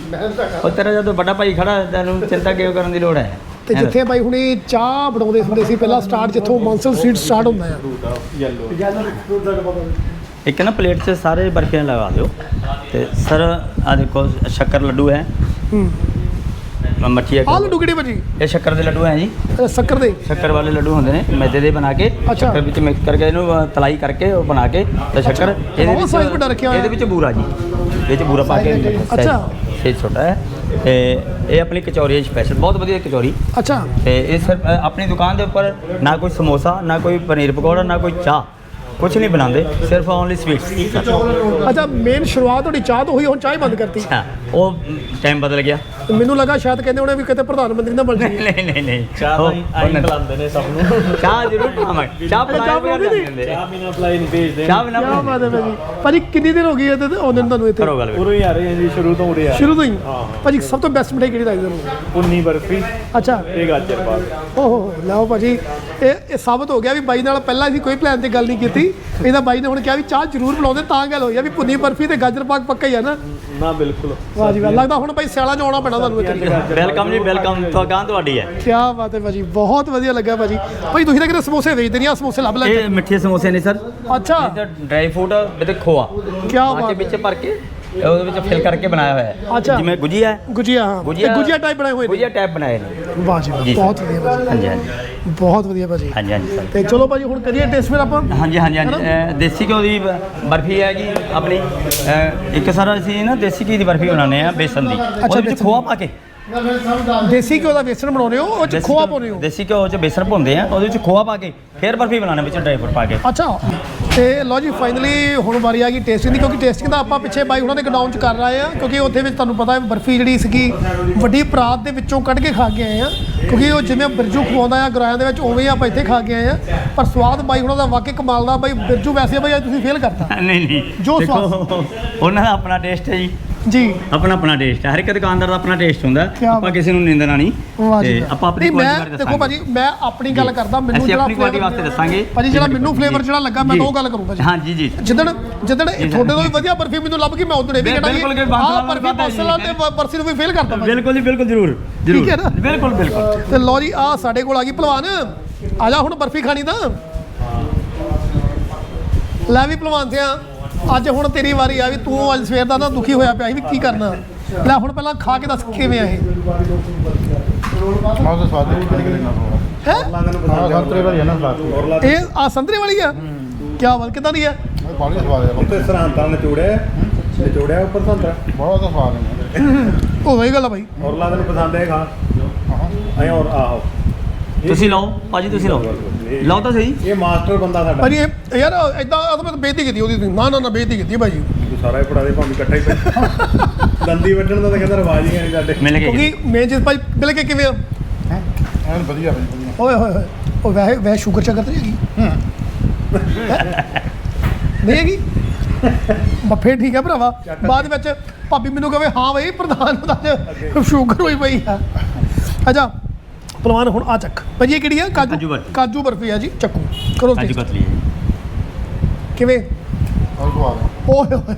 ਉਹ ਤੇਰਾ ਜਦੋਂ ਵੱਡਾ ਭਾਈ ਖੜਾ ਤੈਨੂੰ ਚਿੰਤਾ ਕਿਉਂ ਕਰਨ ਦੀ ਲੋੜ ਹੈ? ਤੇ ਜਿੱਥੇ ਬਾਈ ਹੁਣੇ ਚਾਹ ਬਣਾਉਂਦੇ ਹੁੰਦੇ ਸੀ ਪਹਿਲਾਂ ਸਟਾਰਟ ਜਿੱਥੋਂ ਮਾਨਸਲ ਸਵੀਟ ਸਟਾਰਟ ਹੁੰਦਾ ਆ। ਇੱਕ ਨਾ ਪਲੇਟ 'ਚ ਸਾਰੇ ਬਰਫੀਆਂ ਲਗਾ ਦਿਓ। ਤੇ ਸਰ ਆ ਦੇਖੋ ਸ਼ੱਕਰ ਲੱਡੂ ਹੈ। ਹੂੰ। ਮੱਠੀ ਹੈ ਆਹ ਲੱਡੂ ਕਿਹੜੇ ਭਾਜੀ? ਇਹ ਸ਼ੱਕਰ ਦੇ ਲੱਡੂ ਹੈ ਜੀ। ਸ਼ੱਕਰ ਦੇ। ਸ਼ੱਕਰ ਵਾਲੇ ਲੱਡੂ ਹੁੰਦੇ ਨੇ ਮੈਦੇ ਦੇ ਬਣਾ ਕੇ ਅੱਛਾ। ਸ਼ੱਕਰ ਵਿੱਚ ਮਿਕਸ ਕਰਕੇ ਇਹਨੂੰ ਤਲਾਈ ਕਰਕੇ ਉਹ ਬਣਾ ਕੇ ਤੇ ਸ਼ੱਕਰ ਇਹਦੇ ਬਹੁਤ size ਵੱਡਾ ਰੱਖਿਆ ਹੋਇਆ। ਇਹਦੇ ਵਿੱਚ ਬੂਰਾ ਜੀ। ਇਹ 'ਚ ਬੂਰਾ ਪਾ ਕੇ ਅੱਛਾ। ਇਹ ਛੋਟਾ ਹੈ। ਤੇ ਇਹ ਆਪਣੀ ਕਚੌਰੀ ਹੈ ਸਪੈਸ਼ਲ ਬਹੁਤ ਵਧੀਆ ਕਚੌਰੀ। ਅੱਛਾ। ਤੇ ਇਹ ਸਿਰਫ ਅ, ਆਪਣੀ ਦੁਕਾਨ ਦੇ ਉੱਪਰ ਨਾ ਕੋਈ ਸਮੋਸਾ ਨਾ ਕੋਈ ਪਨੀਰ ਪਕੌੜਾ ਨਾ ਕੋਈ ਚਾਹ। ਕੁਝ ਨਹੀਂ ਬਣਾਉਂਦੇ ਸਿਰਫ ਓਨਲੀ ਸਵੀਟਸ ਅੱਛਾ ਮੇਨ ਸ਼ੁਰੂਆਤ ਤੁਹਾਡੀ ਚਾਹ ਤੋਂ ਹੋਈ ਹੁਣ ਚਾਹ ਹੀ ਬੰਦ ਕਰਤੀ। ਹਾਂ ਉਹ ਟਾਈਮ ਬਦਲ ਗਿਆ। ਤੇ ਮੈਨੂੰ ਲੱਗਾ ਸ਼ਾਇਦ ਕਹਿੰਦੇ ਹੋਣੇ ਵੀ ਕਿਤੇ ਪ੍ਰਧਾਨ ਮੰਤਰੀ ਨਾ ਬਣ ਜਾਈਏ। ਨਹੀਂ ਨਹੀਂ ਨਹੀਂ ਚਾਹ ਤਾਂ ਆਈ ਉਹਨਾਂ- ਬੁਲਾਉਂਦੇ ਨੇ ਸਭ ਨੂੰ। ਚਾਹ ਜ਼ਰੂਰ ਪੀਵਾਂਗੇ ਚਾਹ ਚਾਹ ਪੀਵਾਂਗੇ ਪਿਲਾਉਂਦੇ ਨਹੀਂ? ਦਿੰਦੇ ਚਾਹ ਬਿਨਾ ਅਪਲਾਈ ਨਹੀਂ ਭੇਜਦੇ। ਚਾਹ ਬਿਨਾ ਕੀ ਬਾਤ ਹੈ ਭਾਜੀ। ਭਾਜੀ ਕਿੰਨੀ ਦਿਨ ਹੋ ਗਈ ਇਹਦੇ ਤੇ ਆਉਂਦੇ ਤੁਹਾਨੂੰ ਇੱਥੇ? ਕਰੋ ਗੱਲ ਹੀ ਆ ਰਹੇ ਹਾਂ ਜੀ ਸ਼ੁਰੂ ਤੋਂ ਉਰੇ ਆ ਸ਼ੁਰੂ ਤੋਂ ਹੀ? ਹਾਂ। ਭਾਜੀ ਸਭ ਤੋਂ ਬੈਸਟ ਮਿਠਾਈ ਕਿਹੜੀ ਲੱਗਦੀ ਤੁਹਾਨੂੰ? ਉੰਨੀ ਬਰਫੀ। ਅੱਛਾ। ਇਹ ਗਾਜਰ ਪਾਕ ਓਹੋ ਲਓ ਭਾਜੀ। ਇਹ ਇਹ ਸਾਬਤ ਹੋ ਗਿਆ ਵੀ ਬਾਈ ਨਾਲ ਪਹਿਲਾਂ ਅਸੀਂ ਕੋਈ ਪਲਾਨ ਤੇ ਗੱਲ ਨਹੀਂ ਕੀਤੀ। ਇਹਦਾ ਬਾਈ ਨੇ ਹੁਣ ਕਿਹਾ ਵੀ ਚਾਹ ਜ਼ਰੂਰ ਬਣਾਉਂਦੇ ਤਾਂ ਗੱਲ ਹੋਈ ਆ ਵੀ ਭੁੰਨੀ ਬਰਫੀ ਤੇ ਗਾਜਰ ਪਾਕ ਪੱਕਾ ਹੀ ਆ ਨਾ। ਨਾ ਬਿਲਕੁਲ। ਵਾਹ ਜੀ ਵਾਹ। ਲੱਗਦਾ ਹੁਣ ਭਾਈ ਸਿਆਲਾਂ 'ਚ ਆਉਣਾ ਪੈਣਾ ਤੁਹਾਨੂੰ ਇੱਥੇ ਵੈਲਕਮ ਜੀ ਵੈਲਕਮ ਤੁਹਾਡਾ ਤੁਹਾਡੀ ਹੈ। ਕੀ ਬਾਤ ਹੈ ਭਾਜੀ ਬਹੁਤ ਵਧੀਆ ਲੱਗਾ ਭਾਜੀ। ਭਾਈ ਤੁਸੀਂ ਤਾਂ ਕਿਤੇ ਸਮੋਸੇ ਵੇਚਦੇ ਨਹੀਂ ਆ ਸਮੋਸੇ ਲੱਭ ਲੈ ਇਹ ਮਿੱਠੇ ਸਮੋਸੇ ਨੇ ਸਰ। ਅੱਛਾ। ਇਹ ਡਰਾਈ ਫਰੂਟ ਵਿਦ ਖੋਆ। ਕੀ ਆ ਕੇ ਬਾਤ ਵਿੱਚ ਭਰ ਕੇ। ਉਹਦੇ ਵਿੱਚ ਫਿਲ ਕਰਕੇ ਬਣਾਇਆ ਹੋਇਆ ਹੈ। ਜਿਵੇਂ ਗੁਜੀਆ ਹੈ। ਗੁਜੀਆ ਹਾਂ। ਇਹ ਗੁਜੀਆ ਟਾਈਪ ਬਣਾਏ ਹੋਏ ਨੇ? ਗੁਜੀਆ ਟਾਈਪ ਬਣਾਏ ਨੇ। ਵਾਹ ਜੀ ਵਾਹ, ਜੀ। ਬਹੁਤ ਵਧੀਆ ਭਾਜੀ। ਹਾਂਜੀ ਹਾਂਜੀ। ਬਹੁਤ ਵਧੀਆ ਭਾਜੀ। ਹਾਂਜੀ ਹਾਂਜੀ ਸਰ। ਤੇ ਚਲੋ ਭਾਜੀ ਹੁਣ ਕਰੀਏ ਟੈਸਟ ਫਿਰ ਆਪਾਂ? ਹਾਂਜੀ ਹਾਂਜੀ ਹਾਂਜੀ। ਅਹ ਦੇਸੀ ਘਿਓ ਦੀ ਬ- ਬਰਫੀ ਹੈਗੀ ਆਪਣੀ। ਅਹ ਇੱਕ ਸਰ ਅਸੀਂ ਨਾ ਦੇਸੀ ਘੀ ਦੀ ਬਰਫੀ ਬਣਾਉਂਦੇ ਆ ਬੇਸਨ ਦੀ। ਉਹਦੇ ਵਿੱਚ ਬੇਸਨ ਖੋਆ ਪਾ ਕੇ। ਦੇਸੀ ਘਿਓ ਦਾ ਵੇਸਣ ਬਣਾਉਨੇ ਹੋ? ਉਹ ਚ ਦੇਸੀ ਖੋਆ ਘਿਓ- ਪਾਉਨੇ ਹੋ? ਦੇਸੀ ਘਿਓ ਚ ਬੇਸਨ ਭੁੰਨਦੇ ਆ ਉਹਦੇ ਵਿੱਚ ਖੋਆ ਪਾ ਕੇ ਫਿਰ ਬਰਫੀ ਬਣਾਉਣੇ ਵਿੱਚ ਡਰਾਈ ਫਰੂਟ ਪਾ ਕੇ। ਅੱਛਾ। ਤੇ ਲੋ ਜੀ ਫਾਈਨਲੀ ਹੁਣ ਵਾਰੀ ਆ ਗਈ ਟੇਸਟਿੰਗ ਦੀ ਕਿਉਂਕਿ ਟੇਸਟਿੰਗ ਦਾ ਆਪਾਂ ਪਿੱਛੇ ਬਾਈ ਉਹਨਾਂ ਦੇ ਗਡਾਊਨ ਚ ਕਰ ਰਹੇ ਆ ਕਿਉਂਕਿ ਉੱਥੇ ਵਿੱਚ ਤੁਹਾਨੂੰ ਪਤਾ ਹੈ ਬਰਫੀ ਜਿਹੜੀ ਸੀਗੀ ਵੱਡੀ ਪਰਾਤ ਦੇ ਵਿੱਚੋਂ ਕੱਢ ਕੇ ਖਾ ਕੇ ਆਏ ਆ ਕਿਉਂਕਿ ਉਹ ਜਿਵੇਂ ਬਿਰਜੂ ਖਵਾਉਂਦਾ ਆ ਗਰਾਇਆਂ ਦੇ ਵਿੱਚ ਉਵੇਂ ਆਪਾਂ ਇੱਥੇ ਖਾ ਕੇ ਆਏ ਆ ਪਰ ਸਵਾਦ ਬਾਈ ਉਹਨਾਂ ਦਾ ਵਾਕਈ ਕਮਾਲ ਦਾ ਬਾਈ ਬਿਰਜੂ ਵੈਸੇ ਬਾਈ ਅੱਜ ਤੁਸੀਂ ਫੇਲ ਕਰਤਾ। ਨਹੀਂ ਨਹੀਂ ਜੋ ਦੇਖੋ, ਉਹਨਾਂ ਦਾ ਆਪਣਾ ਟੇਸਟ ਹੈ ਜੀ। ਜੀ। ਆਪਣਾ ਆਪਣਾ ਟੇਸਟ ਹੈ ਹਰ ਇੱਕ ਦੁਕਾਨਦਾਰ ਦਾ ਆਪਣਾ ਟੇਸਟ ਹੁੰਦਾ। ਕਿਆ ਆਪਾਂ ਬਾਤ। ਕਿਸੇ ਨੂੰ ਨਿੰਦਣਾ ਨਹੀਂ। ਵਾਹ ਜੀ। ਤੇ ਵਾਹ। ਆਪਾਂ ਆਪਣੀ ਨਹੀਂ, ਕੁਆਲਿਟੀ ਮੈਂ ਦੇਖੋ ਭਾਜੀ ਮੈਂ ਆਪਣੀ ਗੱਲ ਕਰਦਾ ਮੈਨੂੰ ਅਸੀਂ ਜਿਹੜਾ ਆਪਣੀ ਕੁਆਲਿਟੀ flavor- ਵਾਸਤੇ ਦੱਸਾਂਗੇ। ਭਾਜੀ ਜਿਹੜਾ ਮੈਨੂੰ ਫਲੇਵਰ ਜਿਹੜਾ ਲੱਗਾ ਮੈਂ। ਤਾਂ ਉਹ ਗੱਲ ਕਰੂੰਗਾ ਜੀ ਹਾਂ ਜੀ ਜੀ। ਜਿੱਦਣ ਜਿੱਦਣ ਇਹ ਤੁਹਾਡੇ ਤੋਂ ਵੀ ਵਧੀਆ ਬਰਫੀ ਮੈਨੂੰ ਲੱਭ ਗਈ ਮੈਂ ਉਦੋਂ ਇਹ ਵੀ ਬਿਲਕੁਲ, ਕਹਿਣਾ ਬਿਲਕੁਲ, ਬਾਂਸਲ ਆਹ ਵਾਲਾ ਬਰਫੀ ਤੇ ਬ- ਨੂੰ ਵੀ ਫੇਲ ਕਰਤਾ ਭਾਜੀ। ਬਿਲਕੁਲ ਜੀ ਬਿਲਕੁਲ ਜ਼ਰੂਰ। ਜ਼ਰੂਰ ਹੈ ਨਾ? ਬਿਲਕੁਲ ਬਿਲਕੁਲ। ਤੇ ਲੋ ਜੀ ਆ ਸਾਡੇ ਕੋਲ ਆ ਗਈ ਭਲਵਾਨ। ਆ ਜਾ ਹੁਣ ਬਰਫੀ ਖਾਣੀ ਤਾਂ। ਲੈ ਵੀ ਭਲਵਾਨ ਸਿਆ। ਅੱਜ ਹੁਣ ਤੇਰੀ ਵਾਰੀ ਆ ਵੀ ਤੂੰ ਅੱਜ ਸਵੇਰ ਦਾ ਨਾ ਦੁਖੀ ਹੋਇਆ ਪਿਆ ਸੀ ਵੀ ਕੀ ਕਰਨਾ। ਲੈ ਹੁਣ ਪਹਿਲਾਂ ਖਾ ਕੇ ਦੱਸ ਕਿਵੇਂ ਆ ਇਹ? ਆਹ ਤਾਂ ਸਵਾਦ ਨਹੀਂ ਕਿਹੜੀ ਨਾ ਹੈ? ਆਹ ਸੰਤਰੇ ਵਾਲੀ ਹੈ ਨਾ ਸਵਾਦ ਇਹ ਆ ਸੰਤਰੇ ਵਾਲੀ ਆ? ਕੀ ਬਾਤ ਕਿਦਾਂ ਦੀ ਆ? ਬਾਲੀ ਸਵਾਦ ਹੈ ਉੱਤੇ ਸਰਾਂਤਾਂ ਨਿਚੋੜਿਆ ਨਿਚੋੜਿਆ ਉੱਪਰ ਸੰਤਰਾ। ਬਹੁਤ ਤਾਂ ਸਵਾਦ ਹੈ ਉਹ ਸਹੀ ਗੱਲ ਆ ਬਾਈ। ਔਰ ਲਾ ਤੈਨੂੰ ਪਸੰਦ ਹੈ ਖਾ। ਐ ਔਰ ਆਹੋ। ਤੁਸੀਂ ਲਓ ਭਾਜੀ ਤੁਸੀਂ ਲਓ। ਲਓ ਤਾਂ ਸਹੀ। ਇਹ ਮਾਸਟਰ ਬੰਦਾ ਸਾਡਾ। ਭਾਜੀ ਇਹ ਯਾਰ ਇਦਾਂ ਤਾਂ ਮੈਂ ਬੇਇੱਜ਼ਤੀ ਕੀਤੀ ਉਹਦੀ ਨਾ ਨਾ ਨਾ ਬੇਇੱਜ਼ਤੀ ਕੀਤੀ ਭਾਜੀ। ਤੂੰ ਸਾਰਾ ਹੀ ਪੜਾ ਦੇ ਭਾਵੇਂ ਇਕੱਠਾ ਹੀ ਪੈ ਦੰਦੀ ਵੱਢਣ ਦਾ ਤਾਂ ਕਹਿੰਦਾ ਰਿਵਾਜ ਹੀ ਹੈ ਨਹੀਂ ਸਾਡੇ। ਮਿਲ ਗਏ ਕਿਉਂਕਿ ਮੇਨ ਚੀਜ਼ ਭਾਈ ਮਿਲ ਕੇ ਕਿਵੇਂ ਆ? ਹਾਂ? ਐਨ ਵਧੀਆ ਬਈ ਵਧੀਆ। ਓਏ ਹੋਏ ਹੋਏ ਉਹ ਵੈਸੇ ਵੈਸੇ ਸ਼ੂਗਰ ਸ਼ਕਰ ਤਾਂ ਹੈਗੀ? ਨਹੀਂ ਹੈਗੀ? ਬੱਫੇ ਠੀਕ ਹੈ ਭਰਾਵਾ। ਬਾਅਦ ਵਿੱਚ ਭਾਬੀ ਮੈਨੂੰ ਕਹੇ ਹਾਂ ਬਈ ਪ੍ਰਧਾਨ ਦਾ ਸ਼ੂਗਰ ਹੋਈ ਪਈ ਆ। ਅੱਛਾ ਪਹਿਲਵਾਨ ਹੁਣ ਆ ਚੱਕ। ਭਾਜੀ ਇਹ ਕਿਹੜੀ ਆ? ਕਾਜੂ ਕਾਜੂ ਬਰਫੀ। ਕਾਜੂ ਬਰਫੀ ਆ ਜੀ ਚੱਕੂ। ਕਰੋ ਕਾਜੂ taste। ਕਤਲੀ ਹੈ ਜੀ। ਕਿਵੇਂ? ਔਰ ਸਵਾਦ ਹੈ ਓਏ ਹੋਏ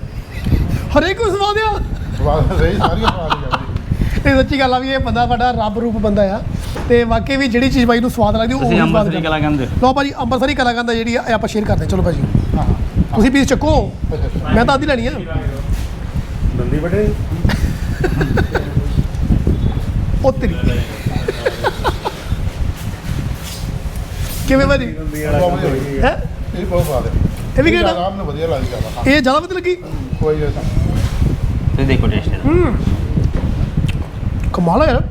ਹਰੇਕ ਨੂੰ ਸਵਾਦ ਆ ਸਵਾਦ ਹੈ, ਸਹੀ ਸਾਰੀਆਂ ਸਵਾਦ ਹੀ ਜਾਂਦੀ ਤੇ ਸੱਚੀ ਗੱਲ ਆ ਵੀ ਇਹ ਬੰਦਾ ਸਾਡਾ ਰੱਬ ਰੂਪ ਬੰਦਾ ਆ। ਤੇ ਵਾਕਈ ਵੀ ਜਿਹੜੀ ਚੀਜ਼ ਬਾਈ ਨੂੰ ਸਵਾਦ ਲੱਗਦੀ ਉਹ ਤੁਸੀਂ ਉਹੀ ਸਵਾਦ ਅੰਮ੍ਰਿਤਸਰੀ ਕਰਦਾ। ਕਲਾ ਕਹਿੰਦੇ ਲਓ ਭਾਜੀ ਅੰਮ੍ਰਿਤਸਰੀ ਕਲਾਕੰਦ ਆ ਜਿਹੜੀ ਆ ਇਹ ਆਪਾਂ ਸ਼ੇਅਰ ਕਰਦੇ ਹਾਂ। ਚਲੋ ਭਾਜੀ। ਹਾਂ ਤੁਸੀਂ ਪੀਸ ਚੱਕੋ। ਮੈਂ ਤਾਂ ਆਦੀ ਲੈਣੀ ਆ। ਦੰਦੀ ਬੜੇ ਉਹ ਤੇਰੀ ਕਿਵੇਂ ਭਾਜੀ? ਬਹੁਤ ਵਧੀਆ ਹੋਈ ਹੈ? ਇਹ ਬਹੁਤ ਸਵਾਦ ਹੈ ਇਹ ਵੀ ਕਿਹੜਾ? ਆਰਾਮ ਨਾਲ ਵਧੀਆ ਲੱਗਦੀ ਜ਼ਿਆਦਾ ਇਹ ਜ਼ਿਆਦਾ ਵਧੀਆ ਲੱਗੀ? ਕੋਈ ਐਸਾ ਤੁਸੀਂ ਦੇਖੋ ਟੇਸਟ ਇਹਦਾ। ਹੂੰ। ਕਮਾਲ ਹੈ ਯਾਰ।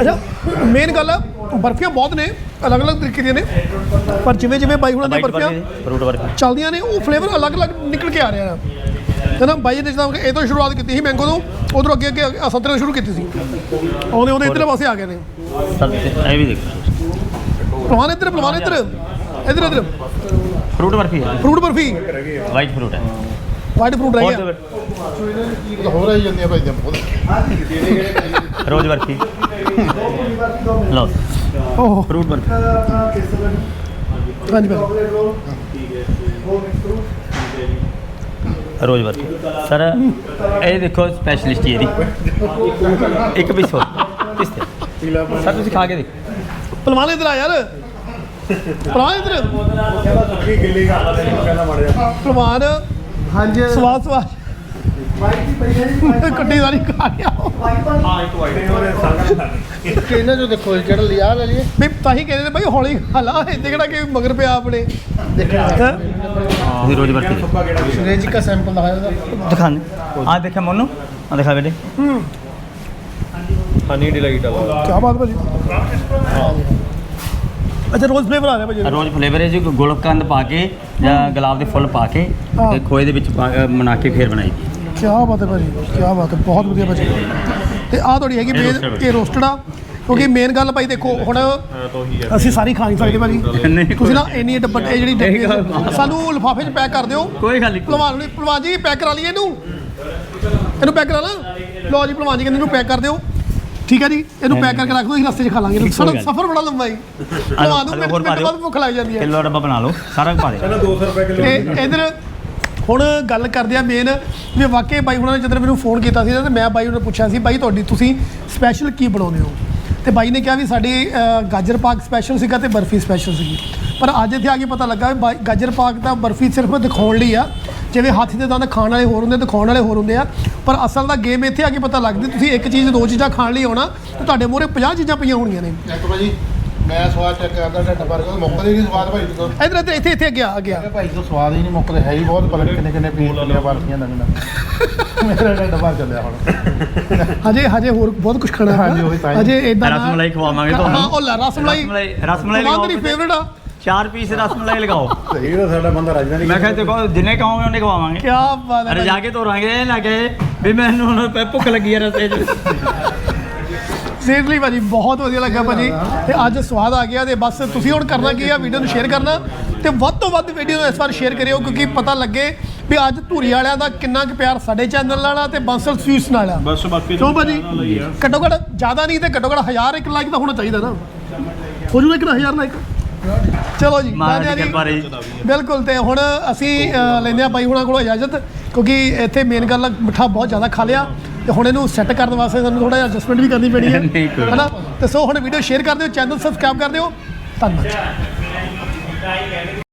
ਅੱਛਾ ਮੇਨ ਗੱਲ ਆ ਬਰਫੀਆਂ ਬਹੁਤ ਨੇ ਅਲੱਗ-ਅਲੱਗ ਤਰੀਕੇ ਦੀਆਂ ਨੇ। ਪਰ ਜਿਵੇਂ ਜਿਵੇਂ ਬਾਈ ਹੁਣਾਂ ਦੀਆਂ ਬਰਫੀਆਂ ਫਰੂਟ ਵਰਕ ਚੱਲਦੀਆਂ ਨੇ ਉਹ ਫਲੇਵਰ ਅਲੱਗ-ਅਲੱਗ ਨਿਕਲ ਕੇ ਆ ਰਿਹਾ ਨਾ ਬਾਈ ਨੇ ਜਿੱਦਾਂ ਇਹ ਤੋਂ ਸ਼ੁਰੂਆਤ ਕੀਤੀ ਸੀ ਮੈਂਗੋ ਤੋਂ ਉਧਰੋਂ ਅੱਗੇ ਅੱਗੇ ਸੰਤਰੇ ਤੋਂ ਸ਼ੁਰੂ ਕੀਤੀ ਸੀ। ਆਉਂਦੇ ਆਉਂਦੇ ਇੱਧਰਲੇ ਪਾਸੇ ਆ ਗਏ ਨੇ। ਇਹ ਵੀ ਦੇਖੋ। ਪਹਿਲਵਾਨ ਇੱਧਰ ਪਹਿਲਵਾਨ ਇੱਧਰ। ਇੱਧਰ ਇੱਧਰ। ਫਰੂਟ ਵਰਕ ਹੈ। ਫਰੂਟ ਬਰਫੀ। ਵਾਈਟ ਫਰੂਟ ਹੈ। ਵਾਈਟ ਫਰੂਟ ਰਹਿ ਗਿਆ ਹੋਰ ਇਹ ਤਾਂ ਹੋਰ ਆਈ ਜਾਂਦੀਆਂ ਭਾਈ ਦੀਆਂ ਬਹੁਤ ਰੋਜ਼ ਵਰਕੀ ਲਓ। ਓਹ। ਫਰੂਟ ਵਰਕ ਹਾਂਜੀ ਭਾਈ ਰੋਜ਼ ਵਰਕੀ ਸਰ ਇਹ ਦੇਖੋ ਸਪੈਸ਼ਲਿਸਟ ਇਹਦੀ। ਇੱਕ ਪੀਸ ਹੋਰ। ਕਿਸ ਤੇ? ਸਰ ਤੁਸੀਂ ਖਾ ਕੇ ਦੇਖੋ। ਪਹਿਲਵਾਨ ਇੱਧਰ ਆ ਯਾਰ। ਪਹਿਲਵਾਨ ਇੱਧਰ। ਕੀ ਗਿੱਲੀ ਕਰ ਲਾ ਤੈਨੂੰ ਕਹਿੰਦਾ ਮੜ ਜਾ ਪਹਿਲਵਾਨ ਹਾਂਜੀ। ਸਵਾਦ ਸਵਾਦ। ਕੱਟੀ ਵਾਲੀ ਖਾ ਗਿਆ ਕਿ ਇਹਨਾਂ ਚੋਂ ਦੇਖੋ ਜਿਹੜਾ ਲਿਆ ਲੈ ਲਈਏ। ਵੀ ਤਾਂ ਹੀ ਕਹਿੰਦੇ ਨੇ ਬਾਈ ਹੌਲੀ ਖਾ ਲਾ ਇੱਥੇ ਕਿਹੜਾ ਕਿ ਮਗਰ ਪਿਆ ਆਪਣੇ। ਹੈਂ? ਤੁਸੀਂ ਰੋਜ਼ ਦੇਖੋ ਸੁਰੇਜ ਦਾ ਸੈਂਪਲ ਦਿਖਾਇਆ ਦਿਖਾਣੇ ਆ ਦੇਖਿਆ ਮੋਨੂ। ਆ ਦਿਖਾ ਬੇਟੇ। ਹਨੀ ਡਿਲਾਈਟ ਵਾਲਾ ਕਿਆ ਬਾਤ ਭਾਜੀ। ਅੱਛਾ ਰੋਜ਼ ਫਲੇਵਰ ਆ ਰਿਹਾ ਭਾਜੀ ਰੋਜ਼ ਫਲੇਵਰ ਹੈ ਜੀ ਗੁਲਕੰਦ ਪਾ ਕੇ ਜਾਂ ਗੁਲਾਬ ਦੇ ਫੁੱਲ ਪਾ ਕੇ ਹਾਂ। ਤੇ ਖੋਏ ਦੇ ਵਿੱਚ ਪਾ- ਬਣਾ ਕੇ ਫੇਰ ਬਣਾਈ ਦੀ। ਕਿਆ ਬਾਤ ਹੈ ਭਾਜੀ ਕਿਆ ਬਾਤ ਹੈ ਬਹੁਤ ਵਧੀਆ ਭਾਜੀ। ਤੇ ਆਹ ਤੁਹਾਡੀ ਹੈਗੀ ਇਹ ਮੇਨ roasted ਇਹ ਰੋਸਟਡ ਆ ਕਿਉਂਕਿ ਮੇਨ ਗੱਲ ਭਾਈ ਦੇਖੋ ਹੁਣ ਅਸੀਂ ਸਾਰੀ ਖਾ ਨਹੀਂ ਸਕਦੇ ਭਾਜੀ। ਨਹੀਂ, ਤੁਸੀਂ ਨਾ ਇੰਨੀ ਡੱਬਾ ਇਹ ਜਿਹੜੀ ਡੱਬੀ ਸਾਨੂੰ ਲਿਫਾਫੇ 'ਚ ਪੈਕ ਕਰ ਦਿਓ। ਕੋਈ ਗੱਲ ਨਹੀਂ। ਭਲਵਾਨ ਨੂੰ ਭਲਵਾਨ ਜੀ ਪੈਕ ਕਰਾ ਲਈਏ ਇਹਨੂੰ। ਇਹਨੂੰ ਪੈਕ ਕਰਾ ਲਾ। ਲਓ ਜੀ ਭਲਵਾਨ ਜੀ ਕਹਿੰਦੇ ਇਹਨੂੰ ਪੈਕ ਕਰ ਦਿਓ। ਠੀਕ ਹੈ ਜੀ? ਇਹਨੂੰ ਪੈਕ ਕਰਕੇ ਰੱਖ ਦਿਓ ਅਸੀਂ ਰਸਤੇ 'ਚ ਖਾ ਲਾਂਗੇ। ਸਾਡਾ ਸਫ਼ਰ ਬੜਾ ਲੰਬਾ ਹੈ ਭਲਵਾਨ ਨੂੰ ਹੋਰ ਪਾ ਦਿਓ। ਬਾਅਦ ਭੁੱਖ ਲੱਗ ਜਾਂਦੀ ਹੈ। ਕਿਲੋ ਡੱਬਾ ਬਣਾ ਲਓ ਸਾਰਾ ਪਾ ਦੇ ਕਹਿੰਦਾ 200 ਰੁਪਏ ਕਿਲੋ ਤੇ ਇਧਰ ਹੁਣ ਗੱਲ ਕਰਦੇ ਆ ਮੇਨ ਵੀ ਵਾਕਈ ਬਾਈ ਹੁਣਾਂ ਨੇ ਜਦੋਂ ਮੈਨੂੰ ਫੋਨ ਕੀਤਾ ਸੀ ਨਾ ਤੇ ਮੈਂ ਬਾਈ ਨੂੰ ਪੁੱਛਿਆ ਸੀ ਬਾਈ ਤੁਹਾਡੀ ਤੁਸੀਂ ਸਪੈਸ਼ਲ ਕੀ ਬਣਾਉਂਦੇ ਹੋ? ਤੇ ਬਾਈ ਨੇ ਕਿਹਾ ਵੀ ਸਾਡੀ ਗਾਜਰ ਪਾਕ ਸਪੈਸ਼ਲ ਸੀਗਾ ਤੇ ਬਰਫੀ ਸਪੈਸ਼ਲ ਸੀਗੀ। ਪਰ ਅੱਜ ਇੱਥੇ ਆ ਕੇ ਪਤਾ ਲੱਗਾ ਵੀ ਬਾਈ- ਗਾਜਰ ਪਾਕ ਤਾਂ ਬਰਫੀ ਸਿਰਫ ਦਿਖਾਉਣ ਲਈ ਆ। ਜਿਵੇਂ ਹੱਥ ਦੇ ਦੰਦ ਖਾਣ ਵਾਲੇ ਹੋਰ ਹੁੰਦੇ ਦਿਖਾਉਣ ਵਾਲੇ ਹੋਰ ਹੁੰਦੇ ਆ ਪਰ ਅਸਲ ਦਾ ਗੇਮ ਇੱਥੇ ਆ ਕੇ ਪਤਾ ਲੱਗਦੀ ਤੁਸੀਂ ਇੱਕ ਚੀਜ਼ ਦੋ ਚੀਜ਼ਾਂ ਖਾਣ ਲਈ ਆਉਣਾ ਤੇ ਤੁਹਾਡੇ ਮੂਹਰੇ 50 ਚੀਜ਼ਾਂ ਪਈਆਂ ਹੋਣੀਆਂ ਨੇ। ਇੱਕ ਭਾਜੀ ਮੈਂ ਸਵਾਦ ਚੈੱਕ ਕਰਦਾ ਢੱਡ ਭਰ ਕੇ ਮੁੱਕਦੇ ਨਹੀਂ ਸਵਾਦ ਭਾਈ ਤੋਂ ਇਧਰ ਇੱਥੇ ਇੱਥੇ ਇੱਥੇ ਗਿਆ ਗਿਆ ਭਾਈ ਤੋਂ ਸਵਾਦ ਹੀ ਨਹੀਂ ਮੁੱਕਦੇ ਹੈ ਹੀ ਬਹੁਤ ਪਲਕ ਕਿੰਨੇ ਕਿੰਨੇ ਪੀਸ ਕਿੰਨੇ ਬਰਫੀਆਂ ਨਵੀਆਂ ਮੇਰਾ ਢੱਡ ਭਰ ਚੱਲਿਆ ਹੁਣ। ਹਜੇ ਹਜੇ ਹੋਰ ਬਹੁਤ ਕੁਝ ਖਾਣਾ ਹਾਂਜੀ, ਉਹੀ ਤਾਂ ਹੀ। ਹਜੇ ਇਦਾਂ ਰਸਮਲਾਈ ਖਵਾਵਾਂਗੇ ਤੁਹਾਨੂੰ। ਹਾਂ ਉਹ ਲੈ ਰਸਮਲਾਈ ਰਸਮਲਾਈ ਰਸਮਲਾਈ ਮਾਂ ਲਗਾਓ ਤੇਰੀ ਫੇਵਰਟ ਆ। ਚਾਰ ਪੀਸ ਰਸਮਲਾਈ ਲਗਾਓ। ਸਹੀ ਤਾਂ ਸਾਡਾ ਬੰਦਾ ਰਾਜਦਾ ਨਹੀਂ ਮੈਂ ਕਿਹਾ ਦੇਖੋ ਜਿੰਨੇ ਕਹੋਗੇ ਉਹਨੇ ਖਵਾਵਾਂਗੇ ਕੀ ਬਾਤ ਹੈ ਅਰੇ ਜਾ ਕੇ ਤੋਰਾਂਗੇ ਇਹ ਕਹੇ ਵੀ ਮੈਨੂੰ ਹੁਣ ਭੁੱਖ ਲੱਗੀ ਹੈ ਰਸਤੇ 'ਚ। ਸੀਰੀਅਸਲੀ ਭਾਜੀ ਬਹੁਤ ਵਧੀਆ ਲੱਗਾ ਭਾਜੀ। ਤੇ ਅੱਜ ਸਵਾਦ ਆ ਗਿਆ ਤੇ ਬਸ ਤੁਸੀਂ ਹੁਣ ਕਰਨਾ ਕੀ ਆ ਵੀਡੀਓ ਨੂੰ ਸ਼ੇਅਰ ਕਰਨਾ। ਤੇ ਵੱਧ ਤੋਂ ਵੱਧ ਵੀਡੀਓ ਨੂੰ ਇਸ ਵਾਰ ਸ਼ੇਅਰ ਕਰਿਓ ਕਿਉਂਕਿ ਪਤਾ ਲੱਗੇ ਵੀ ਅੱਜ ਧੂਰੀ ਵਾਲਿਆਂ ਦਾ ਕਿੰਨਾ ਕੁ ਪਿਆਰ ਸਾਡੇ ਚੈਨਲ ਨਾਲ ਆ ਤੇ ਬੰਸਲ ਸਵੀਟਸ ਨਾਲ ਆ। ਬਸ ਬਾਕੀ ਕਿਉਂ ਭਾਜੀ ਘੱਟੋ ਘੱਟ ਜ਼ਿਆਦਾ ਨਹੀਂ ਤੇ ਘੱਟੋ ਘੱਟ ਹਜ਼ਾਰ ਇੱਕ ਲਾਈਕ ਤਾਂ ਹੋਣਾ ਚਾਹੀਦਾ ਨਾ। ਹੋ ਜੂਗਾ ਇੱਕ ਨਾ ਹਜ਼ਾਰ ਲਾਈਕ ਚਲੋ ਜੀ ਮਹਾਰਾਜ ਦੀ। ਕਿਰਪਾ ਰਹੀ। ਬਿਲਕੁਲ ਤੇ ਹੁਣ ਅਸੀਂ ਅ, ਲੈਂਦੇ ਆ ਬਾਈ ਹੁਣਾਂ ਕੋਲੋਂ ਇਜਾਜ਼ਤ ਕਿਉਂਕਿ ਇੱਥੇ ਮੇਨ ਗੱਲ ਆ, ਮਿੱਠਾ ਬਹੁਤ ਜ਼ਿਆਦਾ ਖਾ ਲਿਆ ਤੇ ਹੁਣ ਇਹਨੂੰ ਸੈੱਟ ਕਰਨ ਵਾਸਤੇ ਸਾਨੂੰ ਥੋੜਾ ਜਿਹਾ ਐਡਜਸਟਮੈਂਟ ਵੀ ਕਰਨੀ ਪੈਣੀ ਹੈ [laughs] ਨਹੀਂ, ਕੋਈ ਹੈਨਾ ਤੇ ਸੋ ਹੁਣ ਵੀਡੀਓ ਸ਼ੇਅਰ ਕਰ ਦਿਓ ਚੈਨਲ ਸਬਸਕ੍ਰਾਈਬ ਕਰ ਦਿਓ ਧੰਨਵਾਦ